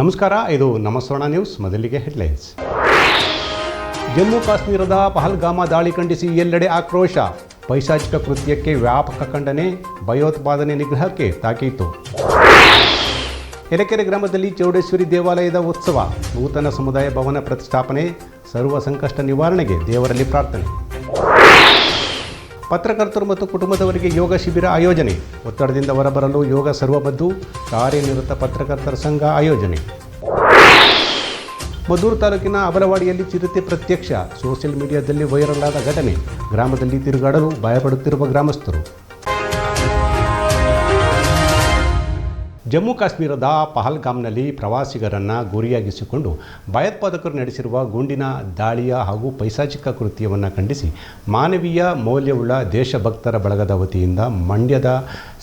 ನಮಸ್ಕಾರ, ಇದು ನಮ್ಮ ಸ್ವರ್ಣ ನ್ಯೂಸ್, ಮೊದಲಿಗೆ ಹೆಡ್ಲೈನ್ಸ್. ಜಮ್ಮು ಕಾಶ್ಮೀರದ ಪಹಲ್ಗಾಮ ದಾಳಿ ಖಂಡಿಸಿ ಎಲ್ಲೆಡೆ ಆಕ್ರೋಶ. ಪೈಶಾಚಿಕ ಕೃತ್ಯಕ್ಕೆ ವ್ಯಾಪಕ ಖಂಡನೆ, ಭಯೋತ್ಪಾದನೆ ನಿಗ್ರಹಕ್ಕೆ ತಾಕೀತು. ಎಲೆಕೆರೆ ಗ್ರಾಮದಲ್ಲಿ ಚೌಡೇಶ್ವರಿ ದೇವಾಲಯದ ಉತ್ಸವ, ನೂತನ ಸಮುದಾಯ ಭವನ ಪ್ರತಿಷ್ಠಾಪನೆ, ಸರ್ವ ಸಂಕಷ್ಟ ನಿವಾರಣೆಗೆ ದೇವರಲ್ಲಿ ಪ್ರಾರ್ಥನೆ. ಪತ್ರಕರ್ತರು ಮತ್ತು ಕುಟುಂಬದವರಿಗೆ ಯೋಗ ಶಿಬಿರ ಆಯೋಜನೆ. ಒತ್ತಡದಿಂದ ಹೊರಬರಲು ಯೋಗ ಸರ್ವಬದ್ದು ಕಾರ್ಯನಿರತ ಪತ್ರಕರ್ತರ ಸಂಘ ಆಯೋಜನೆ. ಮದ್ದೂರು ತಾಲೂಕಿನ ಅಬಲವಾಡಿಯಲ್ಲಿ ಚಿರತೆ ಪ್ರತ್ಯಕ್ಷ. ಸೋಷಿಯಲ್ ಮೀಡಿಯಾದಲ್ಲಿ ವೈರಲ್ ಆದ ಘಟನೆ. ಗ್ರಾಮದಲ್ಲಿ ತಿರುಗಾಡಲು ಭಯಪಡುತ್ತಿರುವ ಗ್ರಾಮಸ್ಥರು. ಜಮ್ಮು ಕಾಶ್ಮೀರದ ಪಹಲ್ಗಾಮ್ನಲ್ಲಿ ಪ್ರವಾಸಿಗರನ್ನು ಗುರಿಯಾಗಿಸಿಕೊಂಡು ಭಯೋತ್ಪಾದಕರು ನಡೆಸಿರುವ ಗುಂಡಿನ ದಾಳಿಯ ಹಾಗೂ ಪೈಸಾಚಿಕ ಕೃತ್ಯವನ್ನು ಖಂಡಿಸಿ ಮಾನವೀಯ ಮೌಲ್ಯವುಳ್ಳ ದೇಶಭಕ್ತರ ಬಳಗದ ವತಿಯಿಂದ ಮಂಡ್ಯದ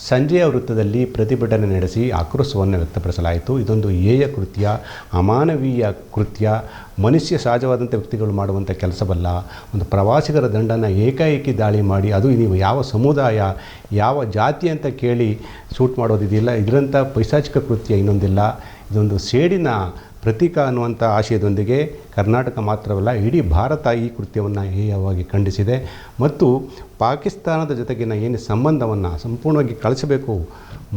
ಸಂಜೆಯ ವೃತ್ತದಲ್ಲಿ ಪ್ರತಿಭಟನೆ ನಡೆಸಿ ಆಕ್ರೋಶವನ್ನು ವ್ಯಕ್ತಪಡಿಸಲಾಯಿತು. ಇದೊಂದು ಹೇಯ ಕೃತ್ಯ, ಅಮಾನವೀಯ ಕೃತ್ಯ, ಮನುಷ್ಯ ಸಹಜವಾದಂಥ ವ್ಯಕ್ತಿಗಳು ಮಾಡುವಂಥ ಕೆಲಸವಲ್ಲ. ಒಂದು ಪ್ರವಾಸಿಗರ ದಂಡನ ಏಕಾಏಕಿ ದಾಳಿ ಮಾಡಿ, ಅದು ನೀವು ಯಾವ ಸಮುದಾಯ, ಯಾವ ಜಾತಿ ಅಂತ ಕೇಳಿ ಶೂಟ್ ಮಾಡೋದಿದೆಯಲ್ಲ ಇದರಂಥ ಪೈಶಾಚಿಕ ಕೃತ್ಯ ಇನ್ನೊಂದಿಲ್ಲ. ಇದೊಂದು ಸೇಡಿನ ಪ್ರತೀಕ ಅನ್ನುವಂಥ ಆಶಯದೊಂದಿಗೆ ಕರ್ನಾಟಕ ಮಾತ್ರವಲ್ಲ, ಇಡೀ ಭಾರತ ಈ ಕೃತ್ಯವನ್ನು ಹೇಯವಾಗಿ ಖಂಡಿಸಿದೆ. ಮತ್ತು ಪಾಕಿಸ್ತಾನದ ಜೊತೆಗಿನ ಏನು ಸಂಬಂಧವನ್ನು ಸಂಪೂರ್ಣವಾಗಿ ಕಳಿಸಬೇಕು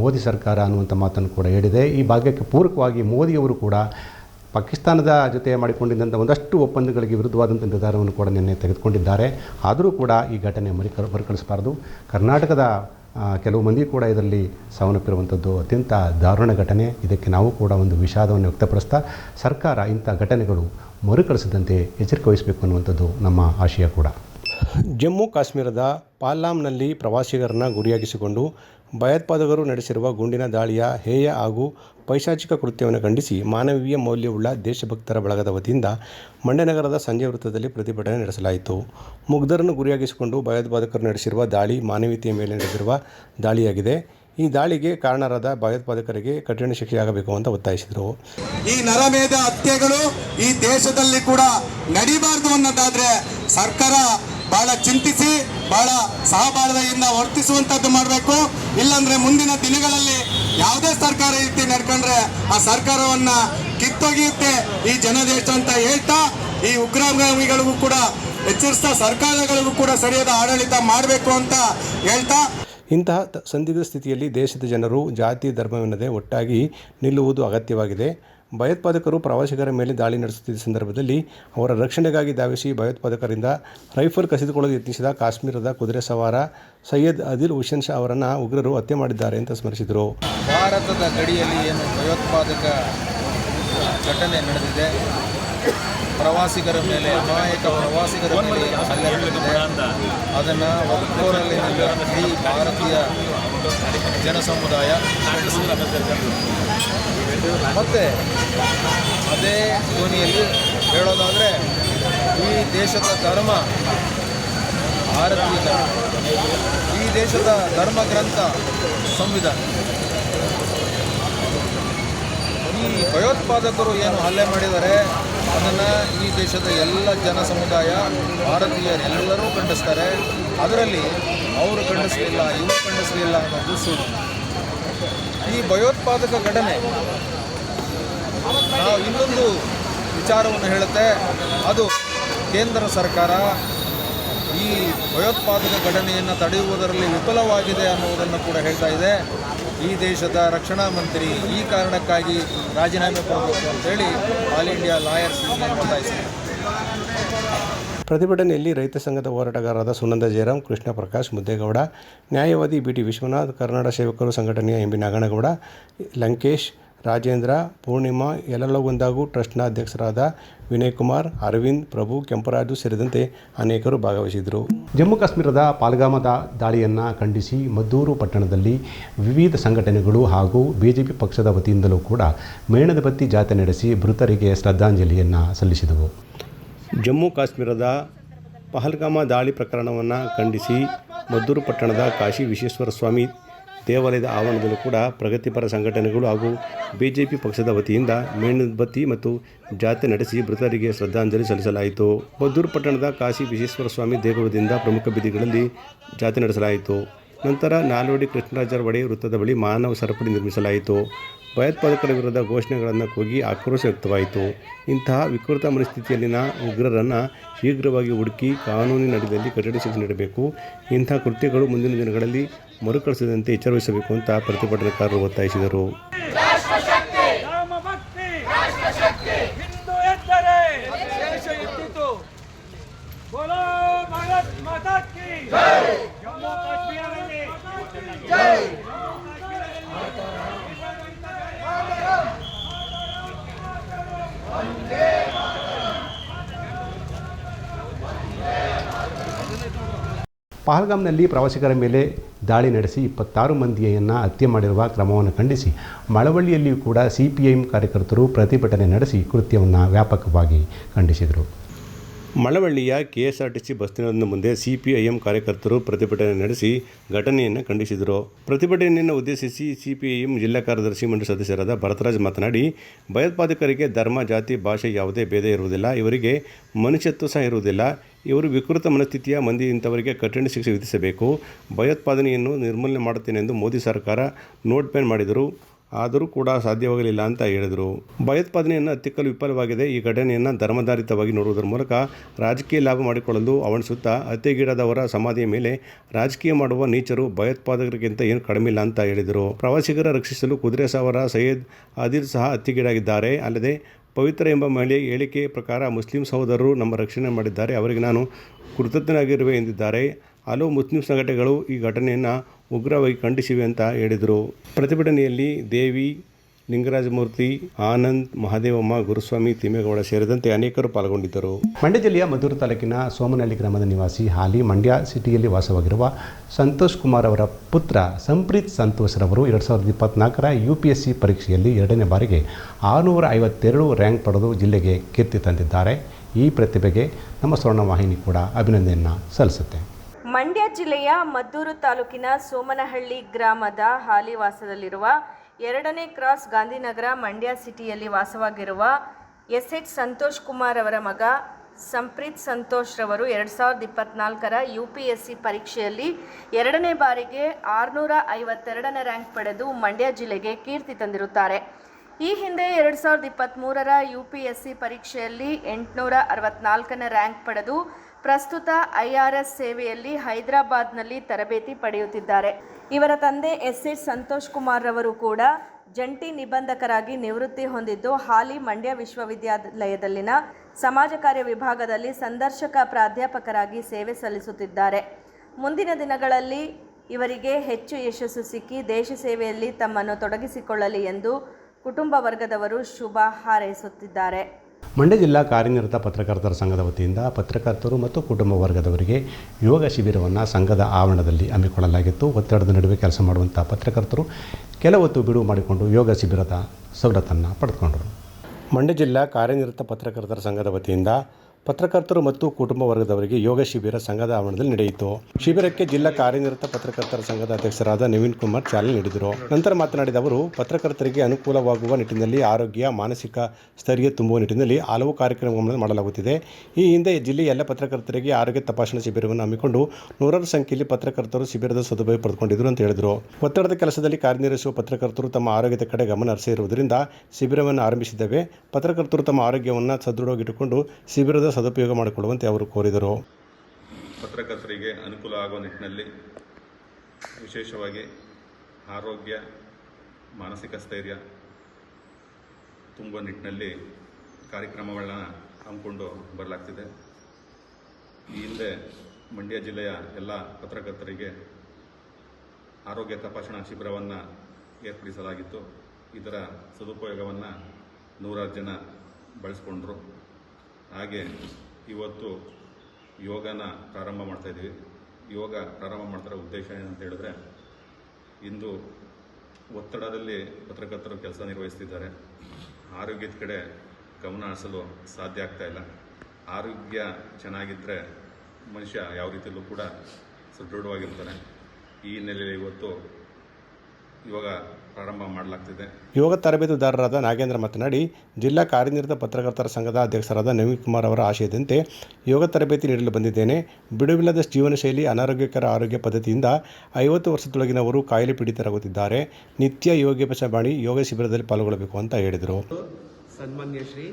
ಮೋದಿ ಸರ್ಕಾರ ಅನ್ನುವಂಥ ಮಾತನ್ನು ಕೂಡ ಹೇಳಿದೆ. ಈ ಭಾಗ್ಯಕ್ಕೆ ಪೂರಕವಾಗಿ ಮೋದಿಯವರು ಕೂಡ ಪಾಕಿಸ್ತಾನದ ಜೊತೆ ಮಾಡಿಕೊಂಡಿದ್ದಂಥ ಒಂದಷ್ಟು ಒಪ್ಪಂದಗಳಿಗೆ ವಿರುದ್ಧವಾದಂಥ ನಿರ್ಧಾರವನ್ನು ಕೂಡ ನಿನ್ನೆ ತೆಗೆದುಕೊಂಡಿದ್ದಾರೆ. ಆದರೂ ಕೂಡ ಈ ಘಟನೆ ಮರಿಕ ಮರುಕಳಿಸಬಾರ್ದು. ಕರ್ನಾಟಕದ ಕೆಲವು ಮಂದಿ ಕೂಡ ಇದರಲ್ಲಿ ಸಾವನ್ನಪ್ಪಿರುವಂಥದ್ದು ಅತ್ಯಂತ ದಾರುಣ ಘಟನೆ. ಇದಕ್ಕೆ ನಾವು ಕೂಡ ಒಂದು ವಿಷಾದವನ್ನು ವ್ಯಕ್ತಪಡಿಸ್ತಾ ಸರ್ಕಾರ ಇಂಥ ಘಟನೆಗಳು ಮರುಕಳಿಸದಂತೆ ಎಚ್ಚರಿಕೆ ವಹಿಸಬೇಕು ಅನ್ನುವಂಥದ್ದು ನಮ್ಮ ಆಶಯ ಕೂಡ. ಜಮ್ಮು ಕಾಶ್ಮೀರದ ಪಾಲ್ಲಾಂನಲ್ಲಿ ಪ್ರವಾಸಿಗರನ್ನ ಗುರಿಯಾಗಿಸಿಕೊಂಡು ಭಯೋತ್ಪಾದಕರು ನಡೆಸಿರುವ ಗುಂಡಿನ ದಾಳಿಯ ಹೇಯ ಹಾಗೂ ಪೈಶಾಚಿಕ ಕೃತ್ಯವನ್ನು ಖಂಡಿಸಿ ಮಾನವೀಯ ಮೌಲ್ಯವುಳ್ಳ ದೇಶಭಕ್ತರ ಬಳಗದ ವತಿಯಿಂದ ಮಂಡ್ಯನಗರದ ಸಂಜೆ ವೃತ್ತದಲ್ಲಿ ಪ್ರತಿಭಟನೆ ನಡೆಸಲಾಯಿತು. ಮುಗ್ಧರನ್ನು ಗುರಿಯಾಗಿಸಿಕೊಂಡು ಭಯೋತ್ಪಾದಕರು ನಡೆಸಿರುವ ದಾಳಿ ಮಾನವೀಯತೆಯ ಮೇಲೆ ನಡೆದಿರುವ ದಾಳಿಯಾಗಿದೆ. ಈ ದಾಳಿಗೆ ಕಾರಣರಾದ ಭಯೋತ್ಪಾದಕರಿಗೆ ಕಠಿಣ ಶಿಕ್ಷೆಯಾಗಬೇಕು ಅಂತ ಒತ್ತಾಯಿಸಿದರು. ಈ ನರಮೇಧ ಹತ್ಯೆಗಳು ಈ ದೇಶದಲ್ಲಿ ಕೂಡ ನಡಿಬಾರದು ಅನ್ನೋದಾದ್ರೆ ಸರ್ಕಾರ ಬಹಳ ಚಿಂತಿಸಿ, ಬಹಳ ಸಹಬಾಳ್ವೆಯಿಂದ ವರ್ತಿಸುವಂತದ್ದು ಮಾಡಬೇಕು. ಇಲ್ಲಾಂದ್ರೆ ಮುಂದಿನ ದಿನಗಳಲ್ಲಿ ಯಾವುದೇ ಸರ್ಕಾರ ರೀತಿ ನಡ್ಕೊಂಡ್ರೆ ಆ ಸರ್ಕಾರವನ್ನ ಕಿತ್ತೊಗೆಯುತ್ತೆ ಈ ಜನದೇಶ ಅಂತ ಹೇಳ್ತಾ ಈ ಉಗ್ರಗಾಮಿಗಳಿಗೂ ಕೂಡ ಎಚ್ಚರಿಸ್ತಾ ಸರ್ಕಾರಗಳಿಗೂ ಕೂಡ ಸರಿಯಾದ ಆಡಳಿತ ಮಾಡಬೇಕು ಅಂತ ಹೇಳ್ತಾ. ಇಂತಹ ಸಂದಿಗ್ಧ ಸ್ಥಿತಿಯಲ್ಲಿ ದೇಶದ ಜನರು ಜಾತಿ, ಧರ್ಮವೆನ್ನದೆ ಒಟ್ಟಾಗಿ ನಿಲ್ಲುವುದು ಅಗತ್ಯವಾಗಿದೆ. ಭಯೋತ್ಪಾದಕರು ಪ್ರವಾಸಿಗರ ಮೇಲೆ ದಾಳಿ ನಡೆಸುತ್ತಿದ್ದ ಸಂದರ್ಭದಲ್ಲಿ ಅವರ ರಕ್ಷಣೆಗಾಗಿ ಧಾವಿಸಿ ಭಯೋತ್ಪಾದಕರಿಂದ ರೈಫಲ್ ಕಸಿದುಕೊಳ್ಳಲು ಯತ್ನಿಸಿದ ಕಾಶ್ಮೀರದ ಕುದುರೆ ಸವಾರ ಸೈಯದ್ ಅದಿಲ್ ಹುಸೇನ್ ಶಾ ಅವರನ್ನು ಉಗ್ರರು ಹತ್ಯೆ ಮಾಡಿದ್ದಾರೆ ಅಂತ ಸ್ಮರಿಸಿದರು. ಭಾರತದ ಗಡಿಯಲ್ಲಿ ಏನು ಭಯೋತ್ಪಾದಕ ಘಟನೆ ನಡೆದಿದೆ, ಪ್ರವಾಸಿಗರ ಮೇಲೆ, ಅಮಾಯಕ ಪ್ರವಾಸಿಗರ ಮೇಲೆ ಹಲ್ಲೆ ನಡೆದಿದೆ, ಅದನ್ನು ಒಕ್ಕೋರಲ್ಲಿ ಇಡೀ ಭಾರತೀಯ ಜನಸಮುದಾಯ. ಮತ್ತು ಅದೇ ಧ್ವನಿಯಲ್ಲಿ ಹೇಳೋದಾದರೆ ಈ ದೇಶದ ಧರ್ಮ ಭಾರತೀಯ ಈ ದೇಶದ ಧರ್ಮ ಗ್ರಂಥ ಸಂವಿಧಾನ. ಈ ಭಯೋತ್ಪಾದಕರು ಏನು ಹಲ್ಲೆ ಮಾಡಿದ್ದಾರೆ ಅದನ್ನು ಈ ದೇಶದ ಎಲ್ಲ ಜನ ಸಮುದಾಯ, ಭಾರತೀಯರೆಲ್ಲರೂ ಖಂಡಿಸ್ತಾರೆ. ಅದರಲ್ಲಿ ಅವರು ಖಂಡಿಸಲಿಲ್ಲ, ಇವರು ಖಂಡಿಸಲಿಲ್ಲ ಅನ್ನೋದು ಸೂಚನೆ ಈ ಭಯೋತ್ಪಾದಕ ಘಟನೆ. ನಾವು ಇನ್ನೊಂದು ವಿಚಾರವನ್ನು ಹೇಳುತ್ತೆ. ಅದು ಕೇಂದ್ರ ಸರ್ಕಾರ ಈ ಭಯೋತ್ಪಾದಕ ಘಟನೆಯನ್ನು ತಡೆಯುವುದರಲ್ಲಿ ವಿಫಲವಾಗಿದೆ ಅನ್ನುವುದನ್ನು ಕೂಡ ಹೇಳ್ತಾ ಇದೆ. ಈ ದೇಶದ ರಕ್ಷಣಾ ಮಂತ್ರಿ ಈ ಕಾರಣಕ್ಕಾಗಿ ರಾಜೀನಾಮೆ ಕೊಡಬೇಕು ಅಂತೇಳಿ ಆಲ್ ಇಂಡಿಯಾ ಲಾಯರ್ಸ್ ಒತ್ತಾಯಿಸಿದೆ ಪ್ರತಿಭಟನೆಯಲ್ಲಿ ರೈತ ಸಂಘದ ಹೋರಾಟಗಾರರಾದ ಸುನಂದ ಜಯರಾಮ್ ಕೃಷ್ಣ ಪ್ರಕಾಶ್ ಮುದ್ದೇಗೌಡ, ನ್ಯಾಯವಾದಿ ಬಿ ಟಿ ವಿಶ್ವನಾಥ್ ಕರ್ನಾಟಕ ಸೇವಕರು ಸಂಘಟನೆಯ ಎಂ ಬಿ ನಾಗನಗೌಡ, ಲಂಕೇಶ್, ರಾಜೇಂದ್ರ, ಪೂರ್ಣಿಮಾ, ಯಲಲಗುಂದಾಗು ಟ್ರಸ್ಟ್ನ ಅಧ್ಯಕ್ಷರಾದ ವಿನಯ್ ಕುಮಾರ್ ಅರವಿಂದ್, ಪ್ರಭು, ಕೆಂಪರಾಜು ಸೇರಿದಂತೆ ಅನೇಕರು ಭಾಗವಹಿಸಿದರು ಜಮ್ಮು ಕಾಶ್ಮೀರದ ಪಾಲ್ಗಾಮದ ದಾಳಿಯನ್ನು ಖಂಡಿಸಿ ಮದ್ದೂರು ಪಟ್ಟಣದಲ್ಲಿ ವಿವಿಧ ಸಂಘಟನೆಗಳು ಹಾಗೂ ಬಿಜೆಪಿ ಪಕ್ಷದ ವತಿಯಿಂದಲೂ ಕೂಡ ಮೇಣದ ಬತ್ತಿ ಜಾಥೆ ನಡೆಸಿ ಮೃತರಿಗೆ ಶ್ರದ್ಧಾಂಜಲಿಯನ್ನು ಸಲ್ಲಿಸಿದವು. ಜಮ್ಮು ಕಾಶ್ಮೀರದ ಪಹಲ್ಗಾಮ ದಾಳಿ ಪ್ರಕರಣವನ್ನು ಖಂಡಿಸಿ ಮದ್ದೂರು ಪಟ್ಟಣದ ಕಾಶಿ ವಿಶ್ವೇಶ್ವರ ಸ್ವಾಮಿ ದೇವಾಲಯದ ಆವರಣದಲ್ಲೂ ಕೂಡ ಪ್ರಗತಿಪರ ಸಂಘಟನೆಗಳು ಹಾಗೂ ಬಿ ಜೆ ಪಿ ಪಕ್ಷದ ವತಿಯಿಂದ ಮೇಣಬತ್ತಿ ಮತ್ತು ಜಾತ್ರೆ ನಡೆಸಿ ಮೃತರಿಗೆ ಶ್ರದ್ಧಾಂಜಲಿ ಸಲ್ಲಿಸಲಾಯಿತು. ಮದ್ದೂರು ಪಟ್ಟಣದ ಕಾಶಿ ವಿಶ್ವೇಶ್ವರ ಸ್ವಾಮಿ ದೇಗುಲದಿಂದ ಪ್ರಮುಖ ಬೀದಿಗಳಲ್ಲಿ ಜಾತ್ರೆ ನಡೆಸಲಾಯಿತು. ನಂತರ ನಾಲ್ವಡಿ ಕೃಷ್ಣರಾಜರ ಒಡೆಯ ವೃತ್ತದ ಬಳಿ ಮಾನವ ಸರಪಳಿ ನಿರ್ಮಿಸಲಾಯಿತು. ಭಯೋತ್ಪಾದಕರ ವಿರುದ್ಧ ಘೋಷಣೆಗಳನ್ನು ಕೂಗಿ ಆಕ್ರೋಶ ವ್ಯಕ್ತವಾಯಿತು. ಇಂತಹ ವಿಕೃತ ಮನಸ್ಥಿತಿಯಲ್ಲಿನ ಉಗ್ರರನ್ನು ಶೀಘ್ರವಾಗಿ ಹುಡುಕಿ ಕಾನೂನಿನ ಅಡಿಯಲ್ಲಿ ಕಠಿಣ ಶಿಕ್ಷೆ ನೀಡಬೇಕು. ಇಂತಹ ಕೃತ್ಯಗಳು ಮುಂದಿನ ದಿನಗಳಲ್ಲಿ ಮರುಕಳಿಸದಂತೆ ಎಚ್ಚರವಹಿಸಬೇಕು ಅಂತ ಪ್ರತಿಭಟನಾಕಾರರು ಒತ್ತಾಯಿಸಿದರು. ಪಹಲ್ಗಾಮ್ನಲ್ಲಿ ಪ್ರವಾಸಿಗರ ಮೇಲೆ ದಾಳಿ ನಡೆಸಿ ಇಪ್ಪತ್ತಾರು ಮಂದಿಯನ್ನು ಹತ್ಯೆ ಮಾಡಿರುವ ಕ್ರಮವನ್ನು ಖಂಡಿಸಿ, ಮಳವಳ್ಳಿಯಲ್ಲಿಯೂ ಕೂಡ ಸಿ ಕಾರ್ಯಕರ್ತರು ಪ್ರತಿಭಟನೆ ನಡೆಸಿ ಕೃತ್ಯವನ್ನು ವ್ಯಾಪಕವಾಗಿ ಖಂಡಿಸಿದರು. ಮಳವಳ್ಳಿಯ ಕೆಎಸ್ಆರ್ಟಿಸಿ ಬಸ್ ನಿಲ್ದಾಣದ ಮುಂದೆ ಸಿಪಿಐಎಂ ಕಾರ್ಯಕರ್ತರು ಪ್ರತಿಭಟನೆ ನಡೆಸಿ ಘಟನೆಯನ್ನು ಖಂಡಿಸಿದರು. ಪ್ರತಿಭಟನೆಯನ್ನು ಉದ್ದೇಶಿಸಿ ಸಿಪಿಐಎಂ ಜಿಲ್ಲಾ ಕಾರ್ಯದರ್ಶಿ ಮಂಡಳಿ ಸದಸ್ಯರಾದ ಭರತರಾಜ್ ಮಾತನಾಡಿ, ಭಯೋತ್ಪಾದಕರಿಗೆ ಧರ್ಮ, ಜಾತಿ, ಭಾಷೆ ಯಾವುದೇ ಭೇದ ಇರುವುದಿಲ್ಲ. ಇವರಿಗೆ ಮನುಷ್ಯತ್ವ ಸಹ ಇರುವುದಿಲ್ಲ. ಇವರು ವಿಕೃತ ಮನಸ್ಥಿತಿಯ ಮಂದಿ ಇಂಥವರಿಗೆ ಕಠಿಣ ಶಿಕ್ಷೆ ವಿಧಿಸಬೇಕು. ಭಯೋತ್ಪಾದನೆಯನ್ನು ನಿರ್ಮೂಲನೆ ಮಾಡುತ್ತೇನೆ ಎಂದು ಮೋದಿ ಸರ್ಕಾರ ನೋಟ್ ಬ್ಯಾನ್ ಮಾಡಿದರು. ಆದರೂ ಕೂಡ ಸಾಧ್ಯವಾಗಲಿಲ್ಲ ಅಂತ ಹೇಳಿದರು. ಭಯೋತ್ಪಾದನೆಯನ್ನು ಹತ್ತಿಕ್ಕಲು ವಿಫಲವಾಗಿದೆ. ಈ ಘಟನೆಯನ್ನು ಧರ್ಮಾಧಾರಿತವಾಗಿ ನೋಡುವುದರ ಮೂಲಕ ರಾಜಕೀಯ ಲಾಭ ಮಾಡಿಕೊಳ್ಳಲು ಅವಣಿಸುತ್ತಾ ಹತ್ಯೆಗೀಡಾದವರ ಸಮಾಧಿಯ ಮೇಲೆ ರಾಜಕೀಯ ಮಾಡುವ ನೀಚರು ಭಯೋತ್ಪಾದಕರಿಗಿಂತ ಏನು ಕಡಿಮೆ ಇಲ್ಲ ಅಂತ ಹೇಳಿದರು. ಪ್ರವಾಸಿಗರ ರಕ್ಷಿಸಲು ಕುದುರೆ ಸಾವರ ಸೈಯದ್ ಆದಿಲ್ ಸಹ ಹತ್ಯೆಗೀಡಾಗಿದ್ದಾರೆ. ಅಲ್ಲದೆ ಪವಿತ್ರ ಎಂಬ ಮಹಿಳೆಯ ಹೇಳಿಕೆ ಪ್ರಕಾರ ಮುಸ್ಲಿಂ ಸಹೋದರರು ನಮ್ಮ ರಕ್ಷಣೆ ಮಾಡಿದ್ದಾರೆ. ಅವರಿಗೆ ನಾನು ಕೃತಜ್ಞನಾಗಿರುವೆ ಎಂದಿದ್ದಾರೆ. ಹಲವು ಮುಸ್ಲಿಂ ಸಂಘಟನೆಗಳು ಈ ಘಟನೆಯನ್ನು ಉಗ್ರವಾಗಿ ಖಂಡಿಸಿವೆ ಅಂತ ಹೇಳಿದರು. ಪ್ರತಿಭಟನೆಯಲ್ಲಿ ದೇವಿ, ಲಿಂಗರಾಜಮೂರ್ತಿ, ಆನಂದ್, ಮಹಾದೇವಮ್ಮ, ಗುರುಸ್ವಾಮಿ, ತಿಮ್ಮೇಗೌಡ ಸೇರಿದಂತೆ ಅನೇಕರು ಪಾಲ್ಗೊಂಡಿದ್ದರು. ಮಂಡ್ಯ ಜಿಲ್ಲೆಯ ಮದ್ದೂರು ತಾಲೂಕಿನ ಸೋಮನಹಳ್ಳಿ ಗ್ರಾಮದ ನಿವಾಸಿ ಹಾಲಿ ಮಂಡ್ಯ ಸಿಟಿಯಲ್ಲಿ ವಾಸವಾಗಿರುವ ಸಂತೋಷ್ ಕುಮಾರ್ ಅವರ ಪುತ್ರ ಸಂಪ್ರೀತ್ ಸಂತೋಷ್ ರವರು ಎರಡು ಸಾವಿರದ ಇಪ್ಪತ್ನಾಲ್ಕರ ಯು ಪಿ ಎಸ್ ಸಿ ಪರೀಕ್ಷೆಯಲ್ಲಿ ಎರಡನೇ ಬಾರಿಗೆ ಆರುನೂರ ಐವತ್ತೆರಡು ರ್ಯಾಂಕ್ ಪಡೆದು ಜಿಲ್ಲೆಗೆ ಕೀರ್ತಿ ತಂದಿದ್ದಾರೆ. ಈ ಪ್ರತಿಭೆಗೆ ನಮ್ಮ ಸ್ವರ್ಣವಾಹಿನಿ ಕೂಡ ಅಭಿನಂದನೆಯನ್ನು ಸಲ್ಲಿಸುತ್ತೆ. ಮಂಡ್ಯ ಜಿಲ್ಲೆಯ ಮದ್ದೂರು ತಾಲೂಕಿನ ಸೋಮನಹಳ್ಳಿ ಗ್ರಾಮದ ಹಾಲಿ ವಾಸದಲ್ಲಿರುವ ಎರಡನೇ ಕ್ರಾಸ್ ಗಾಂಧಿನಗರ ಮಂಡ್ಯ ಸಿಟಿಯಲ್ಲಿ ವಾಸವಾಗಿರುವ ಎಸ್ ಎಚ್ ಸಂತೋಷ್ ಕುಮಾರ್ ಅವರ ಮಗ ಸಂಪ್ರೀತ್ ಸಂತೋಷ್ ರವರು ಎರಡು ಸಾವಿರದ ಇಪ್ಪತ್ನಾಲ್ಕರ ಯು ಪಿ ಎಸ್ ಸಿ ಪರೀಕ್ಷೆಯಲ್ಲಿ ಎರಡನೇ ಬಾರಿಗೆ ಆರುನೂರ ಐವತ್ತೆರಡನೇ ರ್ಯಾಂಕ್ ಪಡೆದು ಮಂಡ್ಯ ಜಿಲ್ಲೆಗೆ ಕೀರ್ತಿ ತಂದಿರುತ್ತಾರೆ. ಈ ಹಿಂದೆ ಎರಡು ಸಾವಿರದ ಇಪ್ಪತ್ತ್ಮೂರರ ಯು ಪಿ ಎಸ್ ಸಿ ಪರೀಕ್ಷೆಯಲ್ಲಿ ಎಂಟುನೂರ ಅರವತ್ನಾಲ್ಕನೇ ರ್ಯಾಂಕ್ ಪಡೆದು ಪ್ರಸ್ತುತ ಐಆರ್ಎಸ್ ಆರ್ ಎಸ್ ಸೇವೆಯಲ್ಲಿ ಹೈದರಾಬಾದ್ನಲ್ಲಿ ತರಬೇತಿ ಪಡೆಯುತ್ತಿದ್ದಾರೆ. ಇವರ ತಂದೆ ಎಸ್ ಎಸ್ ಸಂತೋಷ್ ಕುಮಾರ್ ರವರು ಕೂಡ ಜಂಟಿ ನಿಬಂಧಕರಾಗಿ ನಿವೃತ್ತಿ ಹೊಂದಿದ್ದು ಹಾಲಿ ಮಂಡ್ಯ ವಿಶ್ವವಿದ್ಯಾಲಯದಲ್ಲಿನ ಸಮಾಜ ಕಾರ್ಯ ವಿಭಾಗದಲ್ಲಿ ಸಂದರ್ಶಕ ಪ್ರಾಧ್ಯಾಪಕರಾಗಿ ಸೇವೆ ಸಲ್ಲಿಸುತ್ತಿದ್ದಾರೆ. ಮುಂದಿನ ದಿನಗಳಲ್ಲಿ ಇವರಿಗೆ ಹೆಚ್ಚು ಯಶಸ್ಸು ಸಿಕ್ಕಿ ದೇಶ ಸೇವೆಯಲ್ಲಿ ತಮ್ಮನ್ನು ತೊಡಗಿಸಿಕೊಳ್ಳಲಿ ಎಂದು ಕುಟುಂಬ ವರ್ಗದವರು ಶುಭ ಹಾರೈಸುತ್ತಿದ್ದಾರೆ. ಮಂಡ್ಯ ಜಿಲ್ಲಾ ಕಾರ್ಯನಿರತ ಪತ್ರಕರ್ತರ ಸಂಘದ ವತಿಯಿಂದ ಪತ್ರಕರ್ತರು ಮತ್ತು ಕುಟುಂಬ ವರ್ಗದವರಿಗೆ ಯೋಗ ಶಿಬಿರವನ್ನು ಸಂಘದ ಆವರಣದಲ್ಲಿ ಹಮ್ಮಿಕೊಳ್ಳಲಾಗಿತ್ತು. ಒತ್ತಡದ ನಡುವೆ ಕೆಲಸ ಮಾಡುವಂಥ ಪತ್ರಕರ್ತರು ಕೆಲವೊತ್ತು ಬಿಡುವು ಮಾಡಿಕೊಂಡು ಯೋಗ ಶಿಬಿರದ ಸವಲತ್ತನ್ನು ಪಡೆದುಕೊಂಡರು. ಮಂಡ್ಯ ಜಿಲ್ಲಾ ಕಾರ್ಯನಿರತ ಪತ್ರಕರ್ತರ ಸಂಘದ ವತಿಯಿಂದ ಪತ್ರಕರ್ತರು ಮತ್ತು ಕುಟುಂಬ ವರ್ಗದವರಿಗೆ ಯೋಗ ಶಿಬಿರ ಸಂಘದ ಆವರಣದಲ್ಲಿ ನಡೆಯಿತು. ಶಿಬಿರಕ್ಕೆ ಜಿಲ್ಲಾ ಕಾರ್ಯನಿರತ ಪತ್ರಕರ್ತರ ಸಂಘದ ಅಧ್ಯಕ್ಷರಾದ ನವೀನ್ ಕುಮಾರ್ ಚಾಲನೆ ನೀಡಿದರು. ನಂತರ ಮಾತನಾಡಿದ ಅವರು, ಪತ್ರಕರ್ತರಿಗೆ ಅನುಕೂಲವಾಗುವ ನಿಟ್ಟಿನಲ್ಲಿ ಆರೋಗ್ಯ, ಮಾನಸಿಕ ಸ್ಥೈರ್ಯ ತುಂಬುವ ನಿಟ್ಟಿನಲ್ಲಿ ಹಲವು ಕಾರ್ಯಕ್ರಮಗಳನ್ನು ಮಾಡಲಾಗುತ್ತಿದೆ. ಈ ಹಿಂದೆ ಜಿಲ್ಲೆಯ ಎಲ್ಲ ಪತ್ರಕರ್ತರಿಗೆ ಆರೋಗ್ಯ ತಪಾಸಣಾ ಶಿಬಿರವನ್ನು ಹಮ್ಮಿಕೊಂಡು ನೂರಾರು ಸಂಖ್ಯೆಯಲ್ಲಿ ಪತ್ರಕರ್ತರು ಶಿಬಿರದ ಸದುಪಯೋಗ ಪಡೆದುಕೊಂಡಿದ್ದರು ಅಂತ ಹೇಳಿದರು. ಒತ್ತಡದ ಕೆಲಸದಲ್ಲಿ ಕಾರ್ಯನಿರ್ವಹಿಸುವ ಪತ್ರಕರ್ತರು ತಮ್ಮ ಆರೋಗ್ಯದ ಕಡೆ ಗಮನ ಹರಿಸಿರುವುದರಿಂದ ಶಿಬಿರವನ್ನು ಆರಂಭಿಸಿದ್ದೇವೆ. ಪತ್ರಕರ್ತರು ತಮ್ಮ ಆರೋಗ್ಯವನ್ನು ಸದೃಢವಾಗಿಟ್ಟುಕೊಂಡು ಶಿಬಿರದ ಸದುಪಯೋಗ ಮಾಡಿಕೊಳ್ಳುವಂತೆ ಅವರು ಕೋರಿದರು. ಪತ್ರಕರ್ತರಿಗೆ ಅನುಕೂಲ ಆಗುವ ನಿಟ್ಟಿನಲ್ಲಿ ವಿಶೇಷವಾಗಿ ಆರೋಗ್ಯ, ಮಾನಸಿಕ ಸ್ಥೈರ್ಯ ತುಂಬುವ ನಿಟ್ಟಿನಲ್ಲಿ ಕಾರ್ಯಕ್ರಮಗಳನ್ನ ಹಮ್ಮಿಕೊಂಡು ಬರಲಾಗ್ತಿದೆ. ಈ ಹಿಂದೆ ಮಂಡ್ಯ ಜಿಲ್ಲೆಯ ಎಲ್ಲ ಪತ್ರಕರ್ತರಿಗೆ ಆರೋಗ್ಯ ತಪಾಸಣಾ ಶಿಬಿರವನ್ನು ಏರ್ಪಡಿಸಲಾಗಿತ್ತು. ಇದರ ಸದುಪಯೋಗವನ್ನು ನೂರಾರು ಜನ ಬಳಸ್ಕೊಂಡ್ರು. ಹಾಗೆ ಇವತ್ತು ಯೋಗನ ಪ್ರಾರಂಭ ಮಾಡ್ತಾಯಿದ್ದೀವಿ ಯೋಗ ಪ್ರಾರಂಭ ಮಾಡ್ತಾರ ಉದ್ದೇಶ ಏನಂತ ಹೇಳಿದ್ರೆ, ಇಂದು ಒತ್ತಡದಲ್ಲಿ ಪತ್ರಕರ್ತರು ಕೆಲಸ ನಿರ್ವಹಿಸ್ತಿದ್ದಾರೆ. ಆರೋಗ್ಯದ ಕಡೆ ಗಮನ ಹರಿಸಲು ಸಾಧ್ಯ ಆಗ್ತಾ ಇಲ್ಲ. ಆರೋಗ್ಯ ಚೆನ್ನಾಗಿದ್ದರೆ ಮನುಷ್ಯ ಯಾವ ರೀತಿಯಲ್ಲೂ ಕೂಡ ಸದೃಢವಾಗಿರ್ತಾನೆ. ಈ ಹಿನ್ನೆಲೆಯಲ್ಲಿ ಇವತ್ತು ಇವಾಗ ಪ್ರಾರಂಭ ಮಾಡಲಾಗ್ತಿದೆ. ಯೋಗ ತರಬೇತುದಾರರಾದ ನಾಗೇಂದ್ರ ಮಾತನಾಡಿ ಜಿಲ್ಲಾ ಕಾರ್ಯನಿರತ ಪತ್ರಕರ್ತರ ಸಂಘದ ಅಧ್ಯಕ್ಷರಾದ ನವೀನ್ ಕುಮಾರ್ ಅವರ ಆಶಯದಂತೆ ಯೋಗ ತರಬೇತಿ ನೀಡಲು ಬಂದಿದ್ದೇನೆ. ಬಿಡುವಿಲ್ಲದ ಜೀವನ ಶೈಲಿ ಅನಾರೋಗ್ಯಕರ ಆರೋಗ್ಯ ಪದ್ಧತಿಯಿಂದ ಐವತ್ತು ವರ್ಷದೊಳಗಿನವರು ಕಾಯಿಲೆ ಪೀಡಿತರಾಗುತ್ತಿದ್ದಾರೆ. ನಿತ್ಯ ಯೋಗಾಭ್ಯಾಸ ಮಾಡಿ ಯೋಗ ಶಿಬಿರದಲ್ಲಿ ಪಾಲ್ಗೊಳ್ಳಬೇಕು ಅಂತ ಹೇಳಿದರು. ಸನ್ಮಾನ್ಯ ಶ್ರೀ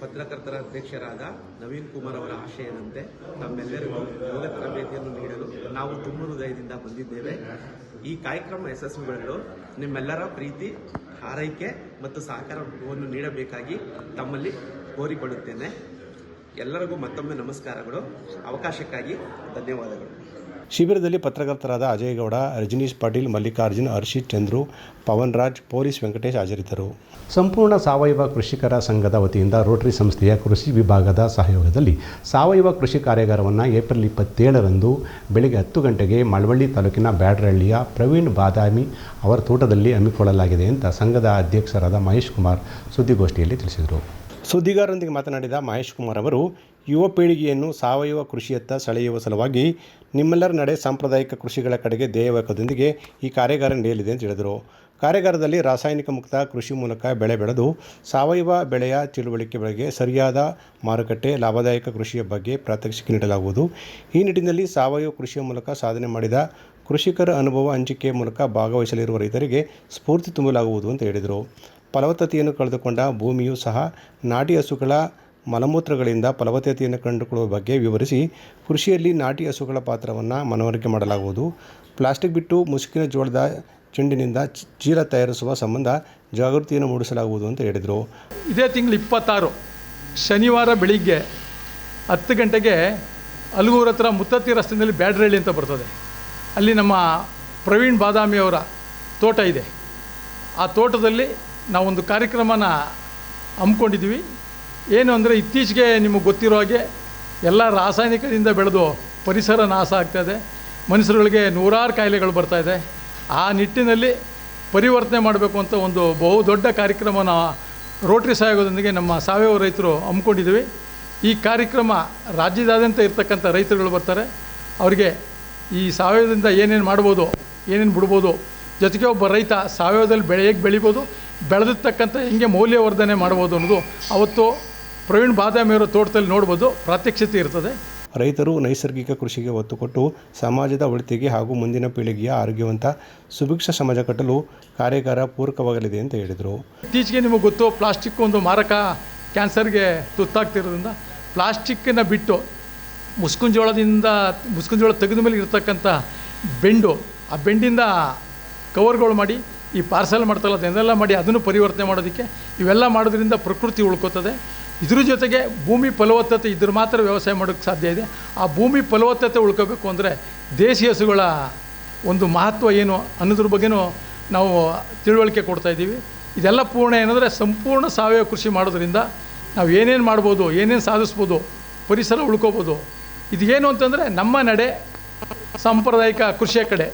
ಪತ್ರಕರ್ತರ ಅಧ್ಯಕ್ಷರಾದ ನವೀನ್ ಕುಮಾರ್ ಅವರ ಆಶಯದಂತೆ ನಮ್ಮೆಲ್ಲರಿಗೂ ಯೋಗ ತರಬೇತಿಯನ್ನು ನೀಡಲು ನಾವು ತುಂಬ ಹೃದಯದಿಂದ ಬಂದಿದ್ದೇವೆ. ಈ ಕಾರ್ಯಕ್ರಮ ಯಶಸ್ವಿಗೊಳ್ಳಲು ನಿಮ್ಮೆಲ್ಲರ ಪ್ರೀತಿ, ಹಾರೈಕೆ ಮತ್ತು ಸಹಕಾರವನ್ನು ನೀಡಬೇಕಾಗಿ ತಮ್ಮಲ್ಲಿ ಕೋರಿಕೊಳ್ಳುತ್ತೇನೆ. ಎಲ್ಲರಿಗೂ ಮತ್ತೊಮ್ಮೆ ನಮಸ್ಕಾರಗಳು. ಅವಕಾಶಕ್ಕಾಗಿ ಧನ್ಯವಾದಗಳು. ಶಿಬಿರದಲ್ಲಿ ಪತ್ರಕರ್ತರಾದ ಅಜಯ್ ಗೌಡ ರಜನೀಶ್ ಪಾಟೀಲ್ ಮಲ್ಲಿಕಾರ್ಜುನ್ ಹರ್ಷಿತ್ ಚಂದ್ರು ಪವನ್ ರಾಜ್ ಪೊಲೀಸ್ ವೆಂಕಟೇಶ್ ಹಾಜರಿದ್ದರು. ಸಂಪೂರ್ಣ ಸಾವಯವ ಕೃಷಿಕರ ಸಂಘದ ವತಿಯಿಂದ ರೋಟರಿ ಸಂಸ್ಥೆಯ ಕೃಷಿ ವಿಭಾಗದ ಸಹಯೋಗದಲ್ಲಿ ಸಾವಯವ ಕೃಷಿ ಕಾರ್ಯಾಗಾರವನ್ನು ಏಪ್ರಿಲ್ ಇಪ್ಪತ್ತೇಳರಂದು ಬೆಳಗ್ಗೆ ಹತ್ತು ಗಂಟೆಗೆ ಮಳವಳ್ಳಿ ತಾಲೂಕಿನ ಬ್ಯಾಡ್ರಹಳ್ಳಿಯ ಪ್ರವೀಣ್ ಬಾದಾಮಿ ಅವರ ತೋಟದಲ್ಲಿ ಹಮ್ಮಿಕೊಳ್ಳಲಾಗಿದೆ ಅಂತ ಸಂಘದ ಅಧ್ಯಕ್ಷರಾದ ಮಹೇಶ್ ಕುಮಾರ್ ಸುದ್ದಿಗೋಷ್ಠಿಯಲ್ಲಿ ತಿಳಿಸಿದರು. ಸುದ್ದಿಗಾರರೊಂದಿಗೆ ಮಾತನಾಡಿದ ಮಹೇಶ್ ಕುಮಾರ್ ಅವರು ಯುವ ಪೀಳಿಗೆಯನ್ನು ಸಾವಯವ ಕೃಷಿಯತ್ತ ಸೆಳೆಯುವ ಸಲುವಾಗಿ ನಿಮ್ಮೆಲ್ಲರ ನಡೆ ಸಾಂಪ್ರದಾಯಿಕ ಕೃಷಿಗಳ ಕಡೆಗೆ ಧ್ಯೇಯವಾಕ್ಯದೊಂದಿಗೆ ಈ ಕಾರ್ಯಾಗಾರ ನಡೆಯಲಿದೆ ಅಂತ ಹೇಳಿದರು. ಕಾರ್ಯಾಗಾರದಲ್ಲಿ ರಾಸಾಯನಿಕ ಮುಕ್ತ ಕೃಷಿ ಮೂಲಕ ಬೆಳೆ ಬೆಳೆದು ಸಾವಯವ ಬೆಳೆಯ ತಿಳುವಳಿಕೆ ಬಗ್ಗೆ ಸರಿಯಾದ ಮಾರುಕಟ್ಟೆ, ಲಾಭದಾಯಕ ಕೃಷಿಯ ಬಗ್ಗೆ ಪ್ರಾತ್ಯಕ್ಷಿಕೆ ನೀಡಲಾಗುವುದು. ಈ ನಿಟ್ಟಿನಲ್ಲಿ ಸಾವಯವ ಕೃಷಿಯ ಮೂಲಕ ಸಾಧನೆ ಮಾಡಿದ ಕೃಷಿಕರ ಅನುಭವ ಹಂಚಿಕೆ ಮೂಲಕ ಭಾಗವಹಿಸಲಿರುವ ರೈತರಿಗೆ ಸ್ಫೂರ್ತಿ ತುಂಬಲಾಗುವುದು ಅಂತ ಹೇಳಿದರು. ಫಲವತ್ತತೆಯನ್ನು ಕಳೆದುಕೊಂಡ ಭೂಮಿಯೂ ಸಹ ನಾಟಿ ಹಸುಗಳ ಮಲಮೂತ್ರಗಳಿಂದ ಫಲವತ್ತತೆಯನ್ನು ಕಂಡುಕೊಳ್ಳುವ ಬಗ್ಗೆ ವಿವರಿಸಿ ಕೃಷಿಯಲ್ಲಿ ನಾಟಿ ಹಸುಗಳ ಪಾತ್ರವನ್ನು ಮನವರಿಕೆ ಮಾಡಲಾಗುವುದು. ಪ್ಲಾಸ್ಟಿಕ್ ಬಿಟ್ಟು ಮುಸುಕಿನ ಜೋಳದ ಚೆಂಡಿನಿಂದ ಚೀಲ ತಯಾರಿಸುವ ಸಂಬಂಧ ಜಾಗೃತಿಯನ್ನು ಮೂಡಿಸಲಾಗುವುದು ಅಂತ ಹೇಳಿದರು. ಇದೇ ತಿಂಗಳು ಇಪ್ಪತ್ತಾರು, ಶನಿವಾರ ಬೆಳಿಗ್ಗೆ ಹತ್ತು ಗಂಟೆಗೆ ಅಲ್ಗೂರ ಹತ್ರ ಮುತ್ತತ್ತಿ ರಸ್ತೆಯಲ್ಲಿ ಬ್ಯಾಡ್ರಳ್ಳಿ ಅಂತ ಬರ್ತದೆ. ಅಲ್ಲಿ ನಮ್ಮ ಪ್ರವೀಣ್ ಬಾದಾಮಿ ಅವರ ತೋಟ ಇದೆ. ಆ ತೋಟದಲ್ಲಿ ನಾವೊಂದು ಕಾರ್ಯಕ್ರಮನ ಹಮ್ಮಿಕೊಂಡಿದ್ದೀವಿ. ಏನು ಅಂದರೆ ಇತ್ತೀಚೆಗೆ ನಿಮಗೆ ಗೊತ್ತಿರೋ ಹಾಗೆ ಎಲ್ಲ ರಾಸಾಯನಿಕದಿಂದ ಬೆಳೆದು ಪರಿಸರ ನಾಶ ಆಗ್ತಾಯಿದೆ ಮನುಷ್ಯರುಗಳಿಗೆ ನೂರಾರು ಕಾಯಿಲೆಗಳು ಬರ್ತಾಯಿದೆ ಆ ನಿಟ್ಟಿನಲ್ಲಿ ಪರಿವರ್ತನೆ ಮಾಡಬೇಕು ಅಂತ ಒಂದು ಬಹು ದೊಡ್ಡ ಕಾರ್ಯಕ್ರಮನ ರೋಟ್ರಿ ಸಹಯೋಗದೊಂದಿಗೆ ನಮ್ಮ ಸಾವಯವ ರೈತರು ಹಮ್ಮಿಕೊಂಡಿದ್ದೀವಿ. ಈ ಕಾರ್ಯಕ್ರಮ ರಾಜ್ಯದಾದ್ಯಂತ ಇರ್ತಕ್ಕಂಥ ರೈತರುಗಳು ಬರ್ತಾರೆ. ಅವರಿಗೆ ಈ ಸಾವಯವದಿಂದ ಏನೇನು ಮಾಡ್ಬೋದು, ಏನೇನು ಬಿಡ್ಬೋದು, ಜೊತೆಗೆ ಒಬ್ಬ ರೈತ ಸಾವಯವದಲ್ಲಿ ಬೆಳೆ ಹೇಗೆ ಬೆಳಿಬೋದು, ಬೆಳೆದಿರ್ತಕ್ಕಂಥ ಹೆಂಗೆ ಮೌಲ್ಯವರ್ಧನೆ ಮಾಡ್ಬೋದು ಅನ್ನೋದು ಅವತ್ತು ಪ್ರವೀಣ್ ಬಾದಾಮಿ ಅವರ ತೋಟದಲ್ಲಿ ನೋಡ್ಬೋದು ಪ್ರಾತ್ಯಕ್ಷತೆ ಇರ್ತದೆ. ರೈತರು ನೈಸರ್ಗಿಕ ಕೃಷಿಗೆ ಒತ್ತು ಕೊಟ್ಟು ಸಮಾಜದ ಒಳಿತಿಗೆ ಹಾಗೂ ಮುಂದಿನ ಪೀಳಿಗೆಯ ಆರೋಗ್ಯವಂತ ಸುಭಿಕ್ಷ ಸಮಾಜ ಕಟ್ಟಲು ಕಾರ್ಯಾಗಾರ ಪೂರಕವಾಗಲಿದೆ ಅಂತ ಹೇಳಿದರು. ಇತ್ತೀಚೆಗೆ ನಿಮಗೆ ಗೊತ್ತು ಪ್ಲಾಸ್ಟಿಕ್ ಒಂದು ಮಾರಕ ಕ್ಯಾನ್ಸರ್ಗೆ ತುತ್ತಾಗ್ತಿರೋದ್ರಿಂದ ಪ್ಲಾಸ್ಟಿಕ್ಕನ್ನು ಬಿಟ್ಟು ಮುಸ್ಕುಂಜೋಳದಿಂದ ಮುಸ್ಕುಂಜೋಳ ತೆಗೆದ ಮೇಲೆ ಇರ್ತಕ್ಕಂಥ ಬೆಂಡು ಆ ಬೆಂಡಿಂದ ಕವರ್ಗಳು ಮಾಡಿ ಈ ಪಾರ್ಸಲ್ ಮಾಡ್ತಾರಲ್ಲ ಅದನ್ನೆಲ್ಲ ಮಾಡಿ ಅದನ್ನು ಪರಿವರ್ತನೆ ಮಾಡೋದಕ್ಕೆ ಇವೆಲ್ಲ ಮಾಡೋದ್ರಿಂದ ಪ್ರಕೃತಿ ಉಳ್ಕೋತದೆ. ಇದ್ರ ಜೊತೆಗೆ ಭೂಮಿ ಫಲವತ್ತತೆ ಇದ್ರ ಮಾತ್ರ ವ್ಯವಸಾಯ ಮಾಡೋಕ್ಕೆ ಸಾಧ್ಯ ಇದೆ. ಆ ಭೂಮಿ ಫಲವತ್ತತೆ ಉಳ್ಕೋಬೇಕು ಅಂದರೆ ದೇಸಿ ಹಸುಗಳ ಒಂದು ಮಹತ್ವ ಏನು ಅನ್ನೋದ್ರ ಬಗ್ಗೆನೂ ನಾವು ತಿಳುವಳಿಕೆ ಕೊಡ್ತಾ ಇದ್ದೀವಿ. ಇದೆಲ್ಲ ಪೂರ್ಣ ಏನಂದರೆ ಸಂಪೂರ್ಣ ಸಾವಯವ ಕೃಷಿ ಮಾಡೋದ್ರಿಂದ ನಾವು ಏನೇನು ಮಾಡ್ಬೋದು, ಏನೇನು ಸಾಧಿಸ್ಬೋದು, ಪರಿಸರ ಉಳ್ಕೋಬೋದು. ಏನು ಅಂತಂದರೆ ನಮ್ಮ ನಡೆ ಸಾಂಪ್ರದಾಯಿಕ ಕೃಷಿಯ ಕಡೆ